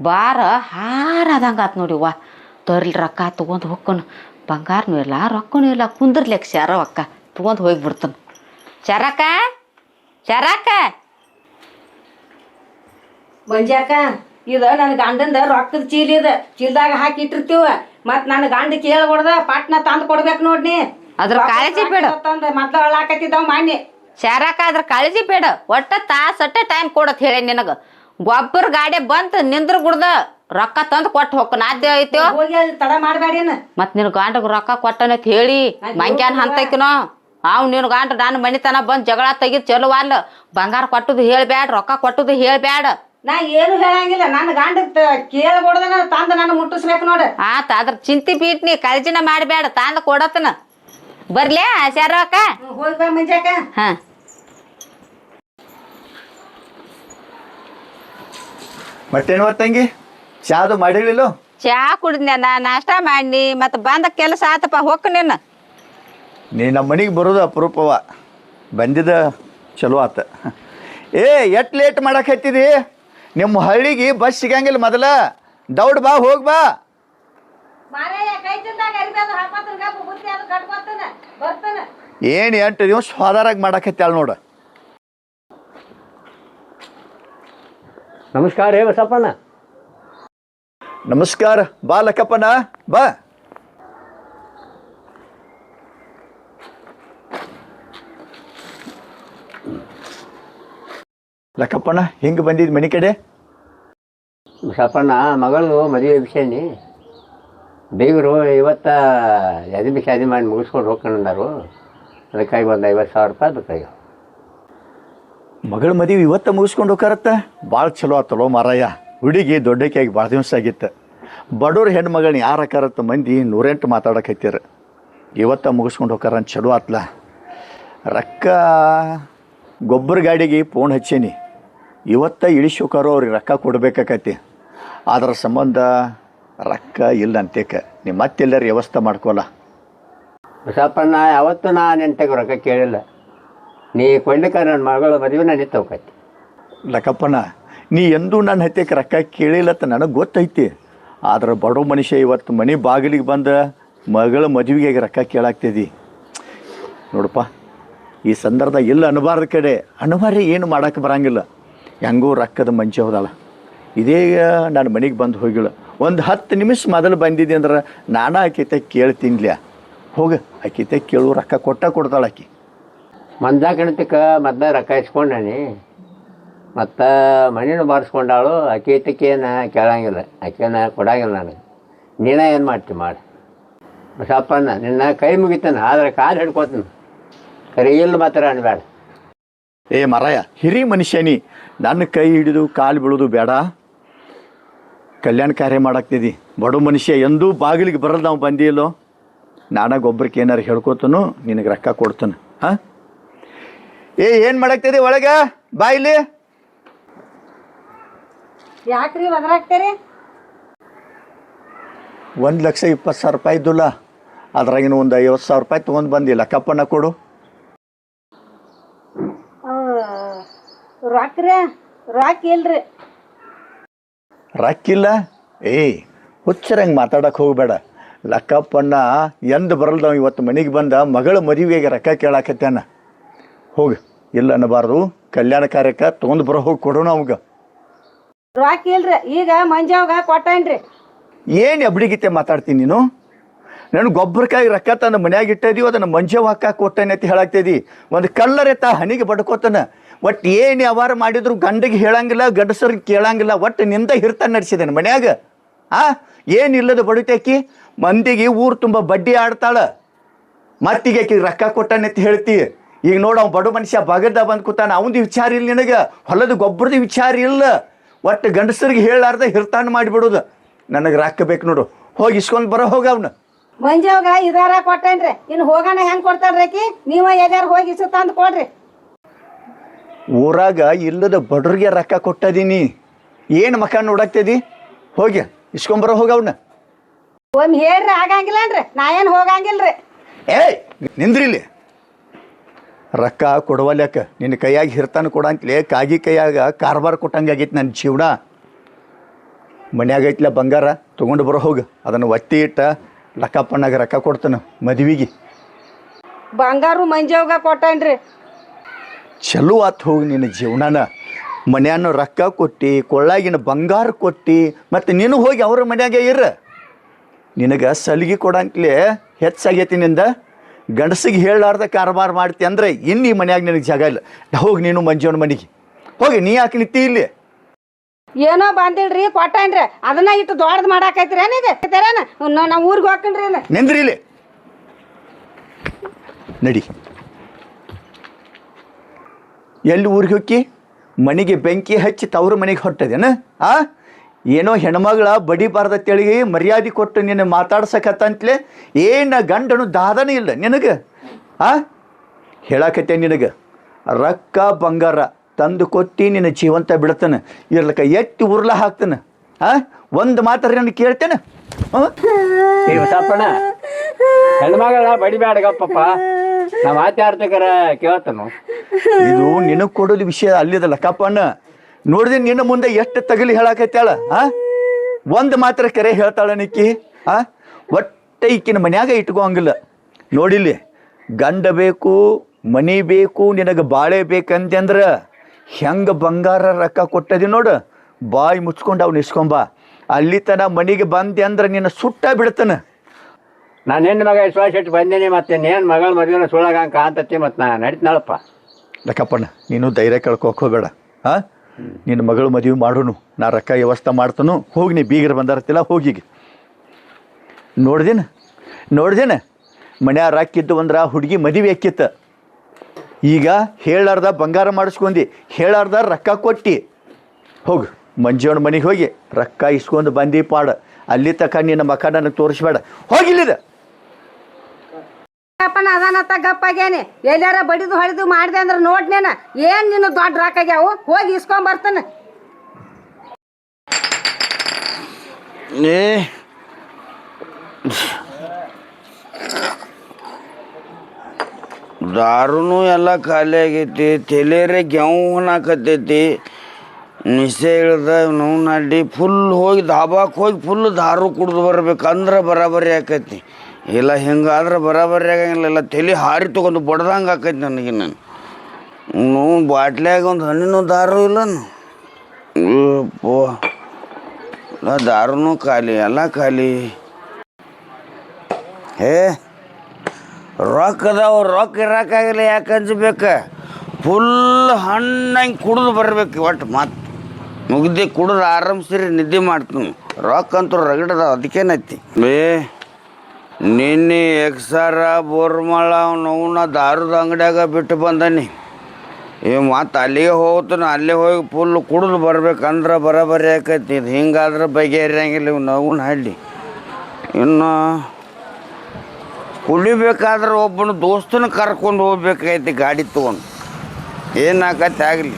ಬಾರ ಹಾರದಂಗೆ ಆತು ನೋಡಿ ಯವ್ವ. ತರ್ಲಿ ರೊಕ್ಕ ತೊಗೊಂಡು ಹೊಕ್ಕನು ಬಂಗಾರನೂ ಇಲ್ಲ, ರೊಕ್ಕನೂ ಇಲ್ಲ ಕುಂದ್ರಲೆಕ್ ಶಾರವಕ್ಕ? ತೊಗೊಂಡು ಹೋಗಿಬಿಡ್ತಾನೆ ಶಾರಕ್ಕ ಶಾರಕ್ಕ. ಮಂಜಾಕ ಇದು ನನ್ನ ಗಂಡಂದ ರೊಕ್ಕದ ಚೀಲ ಇದೆ. ಚೀಲದಾಗ ಹಾಕಿ ಇಟ್ಟಿರ್ತೀವ. ಮತ್ ನನ್ನ ಗಂಡ ಕೇಳ್ಕೊಡ್ದ ಪಟ್ನ ತಂದು ಕೊಡ್ಬೇಕು ನೋಡ್ನಿ ಅದ್ರ ಕಾಳಜಿ ಬೇಡ. ಮತ್ತ ಮೊದ್ಲು ಅಳ್ಳಾಕತ್ತಿದ್ದಾವ ಮಾನ್ಯ. ಶಾರಕ ಅದ್ರ ಕಾಳಜಿ ಬೇಡ. ಒಟ್ಟ ತಾಸಟ್ಟ ಟೈಮ್ ಕೊಡತ್ ಹೇಳಿ ನಿನಗ. ಗೊಬ್ಬರ ಗಾಡಿ ಬಂತ ನಿಂದ್ರ ಗುಡ್ದ ರೊಕ್ಕ ತಂದು ಕೊಟ್ಟು ಹೋಗ್ ನಾದ್ಯ ಐತೋ? ತಡ ಮಾಡಬೇಡೇನ ಮತ್ ನಿನ್ ಗಾಂಡಗ್ ರೊಕ್ಕ ಕೊಟ್ಟನತ್ ಹೇಳಿ ಮಂಗ್ಯಾನ್ ಹಂತಕಿನೋ ಅವ್ ನಿನ್ ಗಾಂಡ ನಾನು ಮನಿತನ ಬಂದ್ ಜಗಳ ತೆಗಿದ್ ಚಲೋ ಅಲ್ಲ. ಬಂಗಾರ ಕೊಟ್ಟದು ಹೇಳ್ಬ್ಯಾಡ ರೊಕ್ಕ ಕೊಟ್ಟದು ಹೇಳ್ಬ್ಯಾಡ ನಾ ಏನು ಹೇಳಂಗಿಲ್ಲ. ನನ್ನ ಗಂಡ ಕೇಳ್ಕೊಡ್ದನ ತಂದ ನಾನು ಮುಟ್ಟಿಸ್ಬೇಕು ನೋಡು. ಆತ ಅದ್ರ ಚಿಂತಿ ಬೀಟ್ನಿ ಕಾಳಜಿನ ಮಾಡಬೇಡ ತಂದ ಕೊಡತನ ಬರ್ಲ್ಯಾ ಶಾರಕ್ಕ ಹೋಗಿ ಬಾ ಮಂಜಾಕ. ಹಾ. ಮತ್ತೇನು ತಂಗಿ? ಚಾದು ಮಾಡಿರ್ಲಿಲ್ಲ? ಚಾ ಕುಡಿದ್ನ ನಾ ನಾಷ್ಟ ಮಾಡಿ ಮತ್ತೆ ಬಂದ ಕೆಲಸ ಆತಪ್ಪ ಹೊಕ್ಕ ನಿನ್ನ ನೀ ನಮ್ಮ ಮನಿಗೆ ಬರೋದು ಅಪರೂಪವ. ಬಂದಿದ ಚಲೋ ಆತ. ಏ ಎಟ್ ಲೇಟ್ ಮಾಡಕತ್ತಿದಿ ನಿಮ್ಮ ಹಳ್ಳಿಗೆ ಬಸ್ ಸಿಗಂಗಿಲ್ಲ ಮೊದಲ. ದೌಡ್ ಬಾ ಹೋಗ್ ಬಾ. ಏನ್ ಎಂಟು ನೀವು ಸ್ವಾದಾರಾಗಿ ಮಾಡಕತ್ತಾಳ ನೋಡು. ನಮಸ್ಕಾರ ಹೇ ಬಸಪ್ಪಣ್ಣ. ನಮಸ್ಕಾರ ಬಾ ಲಕ್ಕಪ್ಪನ ಬಾ. ಲಕ್ಕಪ್ಪಣ್ಣ ಹಿಂಗೆ ಬಂದಿದ್ದು ಮನೆ ಕಡೆ? ಸಪ್ಪಣ್ಣ ಮಗಳು ಮದುವೆ ವಿಷಯನಿ ಬೀಗರು ಇವತ್ತ ಯದಿ ಶಾದಿ ಮಾಡಿ ಮುಗಿಸ್ಕೊಂಡು ಹೋಗ್ಕೊಂಡಾರು ಅದಕ್ಕಾಗಿ ಒಂದು ಐವತ್ತು ಸಾವಿರ ರೂಪಾಯಿ ಬೇಕಾಗಿ ಮಗಳ ಮದುವೆ ಇವತ್ತ ಮುಗಿಸ್ಕೊಂಡು ಹೋಗ್ಕಾರತ್ತ ಭಾಳ ಚಲೋ ಆತಲೋ ಮಾರಾಯ. ಹುಡುಗಿ ದೊಡ್ಡಕ್ಕಾಗಿ ಭಾಳ ದಿವಸ ಆಗಿತ್ತು. ಬಡವ್ರ ಹೆಣ್ಣು ಮಗಳನ್ನ ಯಾರು ಹಾಕಾರತ್ತ ಮಂದಿ ನೂರೆಂಟು ಹತ್ತಿರ. ಇವತ್ತ ಮುಗಿಸ್ಕೊಂಡು ಹೋಗಾರ ಅಂತ ಚಲೋ ಆತ್ಲ. ರೊಕ್ಕ ಗೊಬ್ಬರ ಗಾಡಿಗೆ ಫೋನ್ ಹಚ್ಚೀನಿ. ಇವತ್ತ ಇಳಿಸಿ ಹೋಗಾರೋ ಅವ್ರಿಗೆ ರೊಕ್ಕ ಕೊಡ್ಬೇಕಾಕತಿ. ಅದರ ಸಂಬಂಧ ರೊಕ್ಕ ಇಲ್ಲ ಅಂತೇಕ ನೀವು ಮತ್ತೆಲ್ಲರೂ ವ್ಯವಸ್ಥೆ ಮಾಡ್ಕೊಲ್ಲ ಬಸಪ್ಪಣ್ಣ ಯಾವತ್ತು ನಾ ನೆಂಟಾಗ ರೊಕ್ಕ ಕೇಳಿಲ್ಲ. ನೀ ಕೊಂಡಕ ನನ್ನ ಮಗಳ ಮದುವೆ ನಾನು ನಿಂತೋಕೈತಿ ಲಕ್ಕಪ್ಪನ ನೀ ಎಂದೂ ನನ್ನ ಹತ್ಯಕ್ಕೆ ರೊಕ್ಕ ಕೇಳಿಲ್ಲತ್ತ ನನಗೆ ಗೊತ್ತೈತಿ. ಆದ್ರೆ ಬಡವ ಮನುಷ್ಯ ಇವತ್ತು ಮನೆ ಬಾಗಿಲಿಗೆ ಬಂದ ಮಗಳ ಮದುವೆಗೆ ರೊಕ್ಕ ಕೇಳಾಗ್ತಿದಿ ನೋಡಪ್ಪ ಈ ಸಂದರ್ಭ ಇಲ್ಲ ಅನಬಾರ್ದ ಕಡೆ. ಅನಿವಾರ್ಯ ಏನು ಮಾಡೋಕ್ಕೆ ಬರಂಗಿಲ್ಲ. ಹೆಂಗೂ ರೊಕ್ಕದ ಮಂಚೆ ಹೋದಲ್ಲ ಇದೇ ನಾನು ಮನೆಗೆ ಬಂದು ಹೋಗಿಲ್ಲ ಒಂದು ಹತ್ತು ನಿಮಿಷ ಮೊದಲು ಬಂದಿದ್ದೆ ಅಂದ್ರೆ ನಾನು ಆಕಿತೆ ಕೇಳ್ತೀನ್ಲ್ಯಾ ಹೋಗ, ಆಕಿತೆ ಕೇಳು, ರೊಕ್ಕ ಕೊಟ್ಟ ಕೊಡ್ತಾಳೆ ಆಕೆ. ಮಂದ ಕಣತಕ್ಕ ಮದ್ದ ರೊಕ್ಕ ಇಸ್ಕೊಂಡಾನಿ. ಮತ್ತು ಮನೇನು ಬಾರಿಸ್ಕೊಂಡಾಳು ಏನು ಕೇಳಂಗಿಲ್ಲ. ಆಕೆನ ಕೊಡಂಗಿಲ್ಲ ನಾನು. ನೀನ ಏನು ಮಾಡ್ತಿ ಮಾಡಿ. ಬಸಪ್ಪನ ನಿನ್ನ ಕೈ ಮುಗಿತಾನೆ, ಆದ್ರೆ ಕಾಲು ಹಿಡ್ಕೋತೀನಿ. ಕರೆ, ಇಲ್ಲ ಮಾತ್ರ ಅನ್ಬೇಡ ಏ ಮರಾಯ ಹಿರಿ ಮನುಷ್ಯನಿ ನನ್ನ ಕೈ ಹಿಡಿದು ಕಾಲು ಬೀಳೋದು ಬೇಡ. ಕಲ್ಯಾಣ ಕಾರ್ಯ ಮಾಡಾಕ್ತಿದ್ದಿ ಬಡ ಮನುಷ್ಯ ಎಂದೂ ಬಾಗಿಲಿಗೆ ಬರಲ್ಲ ನಾವು ಬಂದಿಲ್ಲೋ ನಾನಾಗ ಒಬ್ಬರಿಗೆ ಏನಾರು ಹೇಳ್ಕೊತನು ನಿನಗೆ ರೊಕ್ಕ ಕೊಡ್ತಾನೆ. ಹಾಂ? ಏ ಏನು ಮಾಡಾಕ್ತಿದ್ದಿ ಒಳಗೆ? ಬಾಯಿಲಿ ಇಲ್ಲಿ. ಯಾಕ್ರಿ ಒದರಾಗ್ತೀರಿ ಒಂದು ಲಕ್ಷ ಇಪ್ಪತ್ತು ಸಾವಿರ ರೂಪಾಯಿ ಇದ್ದುಲ್ಲ. ಅದ್ರಾಗಿನ ಒಂದು ಐವತ್ತು ಸಾವಿರ ರೂಪಾಯಿ ತೊಗೊಂಡು ಬಂದಿಲ್ಲ ಕಪ್ಪಣ್ಣ ಕೊಡು. ರೊಕ್ಕ್ರಿ ರೊಕ್ಕ ಇಲ್ರಿ. ರೊಕ್ಕಿಲ್ಲ ಏಯ್ ಹುಚ್ಚರಂಗೆ ಮಾತಾಡಕ್ಕೆ ಹೋಗಬೇಡ. ಲಕ್ಕಪ್ಪಣ್ಣ ಎಂದು ಬರಲ್ದವ ಇವತ್ತು ಮನೆಗೆ ಬಂದ ಮಗಳ ಮದುವೆಗೆ ರೊಕ್ಕ ಕೇಳಾಕತ್ತೇನ? ಹೋಗು ಇಲ್ಲ ಅನ್ನಬಾರ್ದು. ಕಲ್ಯಾಣ ಕಾರ್ಯಕ್ಕೆ ತೊಗೊಂಡು ಬರೋ ಹೋಗಿ ಕೊಡೋಣ ಅವಾಗ. ರೊಕ್ಕ ಇಲ್ರಿ. ಈಗ ಮಂಜಾವ್ಗ ಕೊಟ್ಟೇನ್ರಿ. ಏನು ಎಬ್ಡಿಗಿತ್ತೆ ಮಾತಾಡ್ತೀನಿ ನೀನು? ನಾನು ಗೊಬ್ಬರಕ್ಕಾಗಿ ರೊಕ್ಕ ತಂದು ಮನ್ಯಾಗ ಇಟ್ಟಿದೀವಿ ಅದನ್ನು ಮಂಜೆ ಹಾಕ ಕೊಟ್ಟೇನೆ ಅಂತ ಹೇಳಾಕ್ತಿದಿ ಒಂದು ಕಲ್ಲರೆ ತಾ ಹನಿಗೆ ಬಡ್ಕೋತಾನ. ಒಟ್ಟು ಏನು ವ್ಯವಹಾರ ಮಾಡಿದ್ರು ಗಂಡಿಗೆ ಹೇಳಂಗಿಲ್ಲ, ಗಂಡಸರಿಗೆ ಕೇಳಂಗಿಲ್ಲ ಒಟ್ಟು ನಿಂದ ಹಿರ್ತ ನಡೆಸಿದ್ದೇನೆ ಮನ್ಯಾಗ. ಆ? ಏನಿಲ್ಲದ ಬಡಿತಾಕಿ ಮಂದಿಗೆ ಊರು ತುಂಬ ಬಡ್ಡಿ ಆಡ್ತಾಳೆ. ಮತ್ತಿಗೆ ಆಕಿ ರೊಕ್ಕ ಕೊಟ್ಟಾನೆ ಅಂತ ಹೇಳ್ತಿ. ಈಗ ನೋಡು ಅವ್ನು ಬಡ ಮನುಷ್ಯ ಬಗದ ಬಂದು ಕೂತಾನ, ಅವಂದು ವಿಚಾರ ಇಲ್ಲ ನಿನಗೆ. ಹೊಲದ ಗೊಬ್ಬರದ ವಿಚಾರ ಇಲ್ಲ. ಒಟ್ಟು ಗಂಡಸರಿಗೆ ಹೇಳಾರ್ದ ಹಿರ್ತಾನ ಮಾಡಿಬಿಡೋದು. ನನಗೆ ರೊಕ್ಕ ಬೇಕು ನೋಡು. ಹೋಗಿ ಇಸ್ಕೊಂಡು ಬರೋ ಹೋಗ ಅವನು. ಮಂಜಾವ್ಗ ಇದಾರ ಕೊಟ್ಟೇನ್ರಿ. ಇನ್ನು ಹೋಗೋಣ ಹೆಂಗೆ ಕೊಡ್ತಾಳ್ರಿ ನೀವ ಯಾರು ಹೋಗಿ ಇಸು ತಂದು ಕೊಡ್ರಿ. ಊರಾಗ ಇಲ್ಲದ ಬಡ್ರಿಗೆ ರೊಕ್ಕ ಕೊಟ್ಟದೀನಿ. ಏನು ಮಕ ನೋಡಾಕ್ತದಿ ಹೋಗಿ ಇಸ್ಕೊಂಬರ ಹೋಗ ಅವನ್ನ ಒಂದು ಹೇಳ್ರಿ ಆಗಂಗಿಲ್ಲನ್ರಿ ನಾ ಏನು ಹೋಗಂಗಿಲ್ರಿ? ಏಯ್ ನಿಂದ್ರಿಲಿ ರೊಕ್ಕ ಕೊಡವಲ್ಯಾಕ ನಿನ್ನ ಕೈಯಾಗ ಹಿರ್ತಾನ ಕೊಡಂತಲೇ ಕಾಗಿ ಕೈಯಾಗ ಕಾರ್ಬಾರ್ ಕೊಟ್ಟಂಗೆ ಆಗೈತಿ ನನ್ನ ಜೀವನ. ಮನ್ಯಾಗ ಐತ್ಲ ಬಂಗಾರ ತೊಗೊಂಡು ಬರೋ ಹೋಗು. ಅದನ್ನು ಒತ್ತಿ ಇಟ್ಟ ಲಕ್ಕಪ್ಪಣ್ಣಾಗ ರೊಕ್ಕ ಕೊಡ್ತಾನೆ ಮದುವಿಗೆ. ಬಂಗಾರು ಮಂಜಾವ್ಗ ಕೊಟ್ಟೇನ್ರಿ. ಚಲೋ ಆತು ಹೋಗಿ ನಿನ್ನ ಜೀವನನ. ಮನ್ಯಾನ ರೊಕ್ಕ ಕೊಟ್ಟು ಕೊಳ್ಳಾಗಿನ ಬಂಗಾರ ಕೊಟ್ಟು ಮತ್ತು ನೀನು ಹೋಗಿ ಅವ್ರ ಮನ್ಯಾಗೆ ಇರ ನಿನಗೆ ಸಲಿಗೆ ಕೊಡಂಕ್ಲೆ ಹೆಚ್ಚಾಗೈತಿ ನಿಂದ. ಗಂಡಸಿಗೆ ಹೇಳಾರ್ದ ಕಾರಬಾರ ಮಾಡ್ತಿ ಅಂದ್ರೆ ಇನ್ನು ಈ ಮನ್ಯಾಗ ನಿನಗೆ ಜಾಗ ಇಲ್ಲ. ಹೋಗಿ ನೀನು ಮಂಜುವನ ಮನೆಗೆ. ಹೋಗಿ ನೀ ಯಾಕೆ ನಿಂತಿ ಇಲ್ಲಿ? ಏನೋ ಬಂದಿಲ್ರಿ ಕೊಟ್ಟೇನ್ರಿ ಅದನ್ನ ಇಟ್ಟು ದೊಡ್ಡದು ಮಾಡಾಕೈತ್ರಿ ಏನಿದೆ ನಾವು ಊರಿಗೆ ಹೋಗ್ಕನ್ರಿ ನಿಂದ್ರಿ ಇಲ್ಲಿ. ನಡಿ. ಎಲ್ಲಿ ಊರಿಗೆ ಹೋಗಿ ಮನೆಗೆ ಬೆಂಕಿ ಹಚ್ಚಿ ತವ್ರ ಮನೆಗೆ ಹೊಟ್ಟದೇನ ಆ? ಏನೋ ಹೆಣ್ಮಗಳ ಬಡಿಬಾರ್ದತ್ತೇಳಿ ಮರ್ಯಾದೆ ಕೊಟ್ಟು ನಿನ್ನ ಮಾತಾಡ್ಸಕತ್ತಂತ್ಲೆ ಏನು ಗಂಡನು ದಾದನೇ ಇಲ್ಲ ನಿನಗೆ, ಆ? ಹೇಳಾಕತ್ತೆ ನಿನಗೆ, ರೊಕ್ಕ ಬಂಗಾರ ತಂದು ಕೊಟ್ಟು ನಿನ್ನ ಜೀವಂತ ಬಿಡ್ತಾನೆ ಇರ್ಲಕ್ಕ ಎತ್ತಿ ಉರ್ಲ ಹಾಕ್ತಾನೆ, ಆ? ಒಂದು ಮಾತ್ರ ನನಗೆ ಕೇಳ್ತೇನೆ? ಹೆಣ್ಮಗಳ ಬಡಿಬ್ಯಾಡಗಪ್ಪಪ್ಪ ನಾ ಮಾತಾಡ್ತಕ್ಕಾರ ಕೇಳ್ತಾನು. ಇದು ನಿನಗೆ ಕೊಡೋದು ವಿಷಯ ಅಲ್ಲಿದಲ್ಲ ಕಪ್ಪಣ್ಣ ನೋಡಿದ್ರೆ ನಿನ್ನ ಮುಂದೆ ಎಷ್ಟು ತಗಲಿ ಹೇಳಾಕೈತಾಳ ಆ? ಒಂದ್ ಮಾತ್ರ ಕರೆ ಹೇಳ್ತಾಳ ನಿಕ್ಕಿ, ಆ? ಒಟ್ಟ ಈಕಿನ ಮನ್ಯಾಗ ಇಟ್ಕೋಂಗಿಲ್ಲ ನೋಡಿಲಿ ಗಂಡ ಬೇಕು, ಮನಿ ಬೇಕು, ನಿನಗೆ ಬಾಳೆ ಬೇಕಂತಂದ್ರ ಹೆಂಗ ಬಂಗಾರ ರೊಕ್ಕ ಕೊಟ್ಟದಿ ನೋಡು. ಬಾಯಿ ಮುಚ್ಕೊಂಡು ಅವ್ನು ಇಸ್ಕೊಂಬ. ಅಲ್ಲಿ ತನ ಮನೆಗೆ ಬಂದೆ ಅಂದ್ರೆ ನಿನ್ನ ಸುಟ್ಟ ಬಿಡ್ತಾನೆ. ನಾನು ಹೆಣ್ಣು ಮಗ ವಿಶ್ವಾಸ ಇಟ್ಟು ಬಂದೇನೆ ಮತ್ತೆ ನೇನು ಮಗಳ ಮದುವೆನ ಸುಳ್ಳಾಗಂಕ ಅಂತತಿ ಮತ್ತು ನಾ ನಡೀತಿನಾಳಪ್ಪ ಲಕ್ಕಪ್ಪಣ್ಣ, ನೀನು ಧೈರ್ಯ ಕಳ್ಕೊಕ್ ಹೋಗಬೇಡ. ಹಾಂ? ನಿನ್ನ ಮಗಳು ಮದುವೆ ಮಾಡೋನು, ನಾ ರೊಕ್ಕ ವ್ಯವಸ್ಥೆ ಮಾಡ್ತಾನು, ಹೋಗಿ ನೀ ಬೀಗರು ಬಂದಾರತ್ತಿಲ್ಲ ಹೋಗಿಗೆ ನೋಡ್ದೇನ? ನೋಡ್ದೇನ? ಮನ್ಯಾಗ ರಾಕಿದ್ದು ಅಂದ್ರೆ ಹುಡುಗಿ ಮದುವೆ ಹಾಕಿತ್ತ. ಈಗ ಹೇಳಾರ್ದ ಬಂಗಾರ ಮಾಡಿಸ್ಕೊಂಡಿ, ಹೇಳಾರ್ದ ರೊಕ್ಕ ಕೊಟ್ಟು. ಹೋಗು ಮಂಜೋಣ ಮನೆಗೆ ಹೋಗಿ, ರೊಕ್ಕ ಇಸ್ಕೊಂಡು ಬಂದಿ ಪಾಡ. ಅಲ್ಲಿ ತಕ ನಿನ್ನ ಮಕ ನನಗೆ ತೋರಿಸ್ಬೇಡ ಹೋಗಿಲ್ಲಿದ ಅಪ್ಪನ ಅದಾನತ್ತ ಗಪ್ಪಾಗೇನೆ ಎಲ್ಲಾರ ಬಡಿದು ಹೊಡೆದು ಮಾಡಿದೆ ಅಂದ್ರೆ ನೋಡ್ನೇನ? ಏನು ನಿನ್ನ ದೊಡ್ಡ ರಾಕಾಗ್ಯಾವು ಹೋಗಿ ಇಸ್ಕೊಂಬರ್ತಾನೆ ಏ ದಾರುನು ಎಲ್ಲ ಖಾಲಿ ಆಗೈತಿ. ತೆಲೇರೆ ಗೆವ್ನಾಕತ್ತೈತಿ ನಿಶೆ ಇಳ್ದ ನೋವು ನಾಡಿ ಫುಲ್ ಹೋಗಿ ದಾಬಾಕ್ ಹೋಗಿ ಫುಲ್ ದಾರು ಕುಡ್ದು ಬರ್ಬೇಕಂದ್ರೆ ಬರಾಬರಿ ಆಕೈತಿ. ಇಲ್ಲ, ಹಿಂಗಾದ್ರೆ ಬರಾಬರಿ ಆಗಂಗಿಲ್ಲ. ಇಲ್ಲ, ತಲೆ ಹಾರಿ ತೊಗೊಂಡು ಬಡ್ದಂಗೆ ಆಕೈತಿ ನನಗೆ ನಾನು ನೋ ಬಾಟ್ಲ್ಯಾಗ ಒಂದು ಹಣ್ಣಿನ ದಾರು ಇಲ್ಲ ಪೋ ಎಲ್ಲ ದಾರುನು ಖಾಲಿ, ಎಲ್ಲ ಖಾಲಿ. ಏ ರೊಕ್ಕ ಅದಾವ, ರೊಕ್ಕ ಇರೋಕ್ಕಾಗಲ್ಲ ಯಾಕೆ ಅಂಜಬೇಕು ಫುಲ್ ಹಣ್ಣಂಗೆ ಕುಡಿದು ಬರ್ಬೇಕು ಒಟ್ಟು ಮತ್ತೆ ಮುಗ್ದು ಕುಡಿದು ಆರಾಮ್ಸಿರಿ, ನಿದ್ದೆ ಮಾಡ್ತೀನಿ. ರೊಕ್ಕ ಅಂತೂ ರಗಡದ ಅದಕ್ಕೇನೈತಿ? ಬೇ ನಿನ್ನೆ ಎಕ್ಸಾರ ಬೋರ್ಮಳ ಅವನವನ್ನ ದಾರದ ಅಂಗಡಿಯಾಗ ಬಿಟ್ಟು ಬಂದನಿ. ಈ ಮತ್ತು ಅಲ್ಲಿಗೆ ಹೋಗ್ತಾನೆ ಅಲ್ಲೇ ಹೋಗಿ ಫುಲ್ ಕುಡಿದು ಬರ್ಬೇಕಂದ್ರೆ ಬರೋಬರಿ ಆಕೈತಿ. ಇದು ಹಿಂಗಾದ್ರೆ ಬಗೆಹರಿಯಂಗಿಲ್ಲ ಇವು ನೋವನ್ನ ಹಳ್ಳಿ. ಇನ್ನು ಕುಡಿಬೇಕಾದ್ರೆ ಒಬ್ಬನ ದೋಸ್ತನ ಕರ್ಕೊಂಡು ಹೋಗ್ಬೇಕಾಯ್ತಿ ಗಾಡಿ ತೊಗೊಂಡು. ಏನಾಗತ್ತೆ ಆಗಲಿ.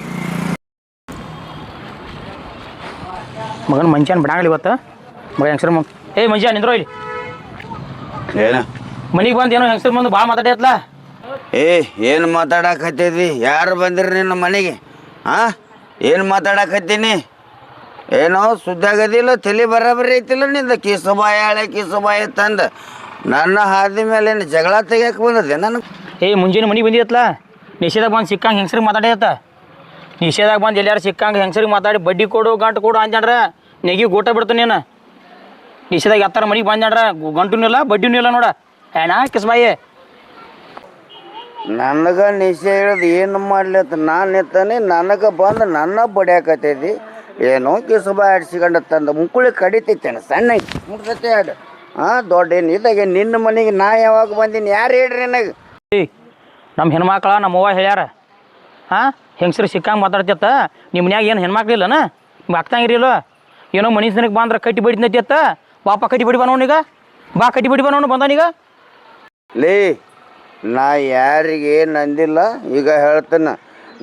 ಮಗನ ಮಂಚಾನ್ ಬಿಡಂಗಿಲ್ಲ ಇವತ್ತು? ಮಗ ಹೆಂಗ್ಸರ್ ಮಗ? ಏ ಮಂಚಾನ್ ನಿಂದ್ರೋ ಇಲ್ಲಿ. ಏನ ಮನಿಗೆ ಬಂದು ಏನೋ ಹೆಂಗಸರ್ ಬಂದು ಬಾ ಮಾತಾಡತ್ಲ ಏ ಏನು ಮಾತಾಡಕತ್ತಿದಿ ಯಾರು ಬಂದಿರಿ ನಿನ್ನ ಮನೆಗೆ? ಹಾಂ ಏನು ಮಾತಾಡಕತ್ತೀನಿ ಏನೋ ಸುದ್ದಾಗದಿಲ್ಲ ತಲೆ ಬರಾಬರಿ ಐತಿಲ್ಲ ನಿಂದ. ಕಿಸಬಾಯ ಹಳೆ ಕಿಸಬಾಯ ತಂದು. ನನ್ನ ಹಾದಿ ಮೇಲೆ ಏನು ಜಗಳ ತೆಗಿಯಕ್ಕೆ ಬಂದದೆ ನನಗೆ ಏ ಮುಂಜಾನೆ ಮನಿಗೆ ಬಂದಿತ್ತಲ್ಲ ನಿಷೇಧಾಗ ಬಂದು ಸಿಕ್ಕಂಗೆ ಹೆಂಗಸರಿಗೆ ಮಾತಾಡತ್ತ ನಿಷೇಧಾಗ ಬಂದು ಎಲ್ಲಾರು ಸಿಕ್ಕಂಗೆ ಹೆಂಗಸರಿಗೆ ಮಾತಾಡಿ ಬಡ್ಡಿ ಕೊಡು ಗಂಟು ಕೊಡು ಅಂಜಾಡ್ರ ನೆಗಿ ಗೋಟ ಬಿಡ್ತ ನೀನು. ನಿಷೇಧಾಗ ಎತ್ತಾರ ಮನೆಗೆ ಬಂದ್ಯಾಡ್ರ ಗಂಟುನೂ ಇಲ್ಲ ಬಡ್ಡಿನೂ ಇಲ್ಲ ನೋಡ. ಏನ ಕಿಸ್ಬಾಯಿ ನನಗೆ ನಿಶೆ ಹೇಳಿದ್ ಏನು ಮಾಡ್ಲತ್ತ ನಾನು ಎತ್ತಾನೆ ನನಗೆ ಬಂದು ನನ್ನ ಬಡಿಯಾಕತ್ತೈತಿ. ಏನೋ ಕಿಸಬ ಆಡ್ಸಿಕೊಂಡ ತಂದ ಮುಕ್ಕುಳಿ ಕಡಿತೈತೇನೆ ಸಣ್ಣ ಮುಡ್ದತೆ ಆಡು. ಹಾಂ ದೊಡ್ಡ ಏನು ಇದಾಗೆ ನಿನ್ನ ಮನೆಗೆ ನಾ ಯಾವಾಗ ಬಂದೀನಿ ಯಾರು ಹೇಳ್ರಿ ನನಗೆ? ಏಯ್ ನಮ್ಮ ಹೆಣ್ಮಕ್ಳ ನಮ್ಮ ಅವ್ವ ಹೇಳ್ಯಾರ. ಹಾಂ ಹೆಂಗಸ್ರು ಸಿಕ್ಕಂಗೆ ಮಾತಾಡ್ತಿತ್ತ? ನಿಮ್ಮ ಮನ್ಯಾಗ ಏನು ಹೆಣ್ಮಕ್ಳಿಲ್ಲನ? ನಿಮ್ಮ ಅಕ್ತಂಗಿರಿಲ್ಲ ಏನೋ ಮನುಷ್ಯನಿಗೆ ಬಂದ್ರೆ ಕಟ್ಟಿ ಬಡಿದ್ನೈತಿತ್ತ ಬಾಪ ಕಟ್ಟಿ ಬಡಿ ಬನವನೀಗ ಬಾ ಕಟ್ಟಿ ಬಡಿ ಬನವನು ಈಗ ಲೇ ನಾ ಯಾರಿಗೆ ಅಂದಿಲ್ಲ ಈಗ ಹೇಳ್ತೇನೆ.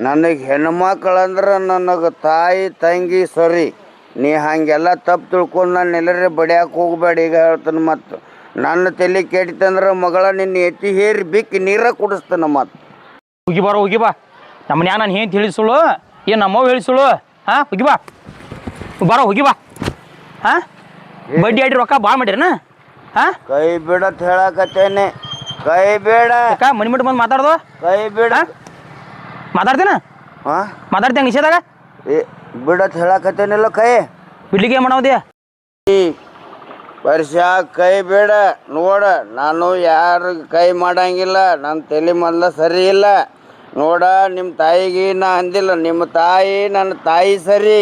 ನನಗೆ ಹೆಣ್ಮಕ್ಳಂದ್ರೆ ನನಗೆ ತಾಯಿ ತಂಗಿ ಸರಿ. ನೀ ಹಾಗೆಲ್ಲ ತಪ್ಪು ತಿಳ್ಕೊಂಡು ನಾನು ಎಲ್ಲರೇ ಬಡಿಯಾಕೆ ಹೋಗ್ಬೇಡ ಈಗ ಹೇಳ್ತೇನೆ ಮತ್ತು ನನ್ನ ತಲೆ ಕೆಡಿತಂದ್ರೆ ಮಗಳ ನಿನ್ನ ಎತ್ತಿ ಹೇರಿ ಬಿಕ್ಕಿ ನೀರ ಕುಡಿಸ್ತಾನೆ ಮತ್ತು ಹೋಗಿ ಬಾರೋ ಹೋಗಿ ಬಾ. ನಮ್ಮ ಮನ್ಯಾಗ ನಾನು ಏನು ತಿಳಿಸುಳು ಏನು ನಮ್ಮವ್ ಹೇಳಿಸುಳು ಹಾಂ ಹೋಗಿ ಬಾ. ಬಾರೋ ಹೋಗಿ ಬಾ. ಹಾಂ? ಬಡ್ಡಿ ಆಡಿ ರೊಕ್ಕ ಭಾಳ ಮಾಡಿರನ ಹಾಂ? ಕೈ ಬಿಡತ್ ಹೇಳಕತ್ತೇನೆ. ಕೈ ಬೇಡ. ಅಕ್ಕ ಮನಿ ಬಿಟ್ಟು ಬಂದು ಮಾತಾಡ್ದು? ಕೈ ಬಿಡ. ಮಾತಾಡ್ತೇನ? ಹಾಂ? ಮಾತಾಡ್ತೇನೆ ನಿಷೇಧಾಗ ಏ ಬಿಡತ್ ಹೇಳಕತ್ತೇನಿಲ್ಲ ಕೈ. ಬಿಡ್ಲಿಕ್ಕೆ ಏನು ಮಾಡೋದೇ ಈ ವರ್ಷ ಕೈ ಬೇಡ. ನೋಡ ನಾನು ಯಾರು ಕೈ ಮಾಡಂಗಿಲ್ಲ. ನನ್ನ ತಲೆ ಮಲ್ಲ ಸರಿ ಇಲ್ಲ. ನೋಡ ನಿಮ್ಮ ತಾಯಿಗೆ ನಾ ಅಂದಿಲ್ಲ. ನಿಮ್ಮ ತಾಯಿ ನನ್ನ ತಾಯಿ ಸರಿ.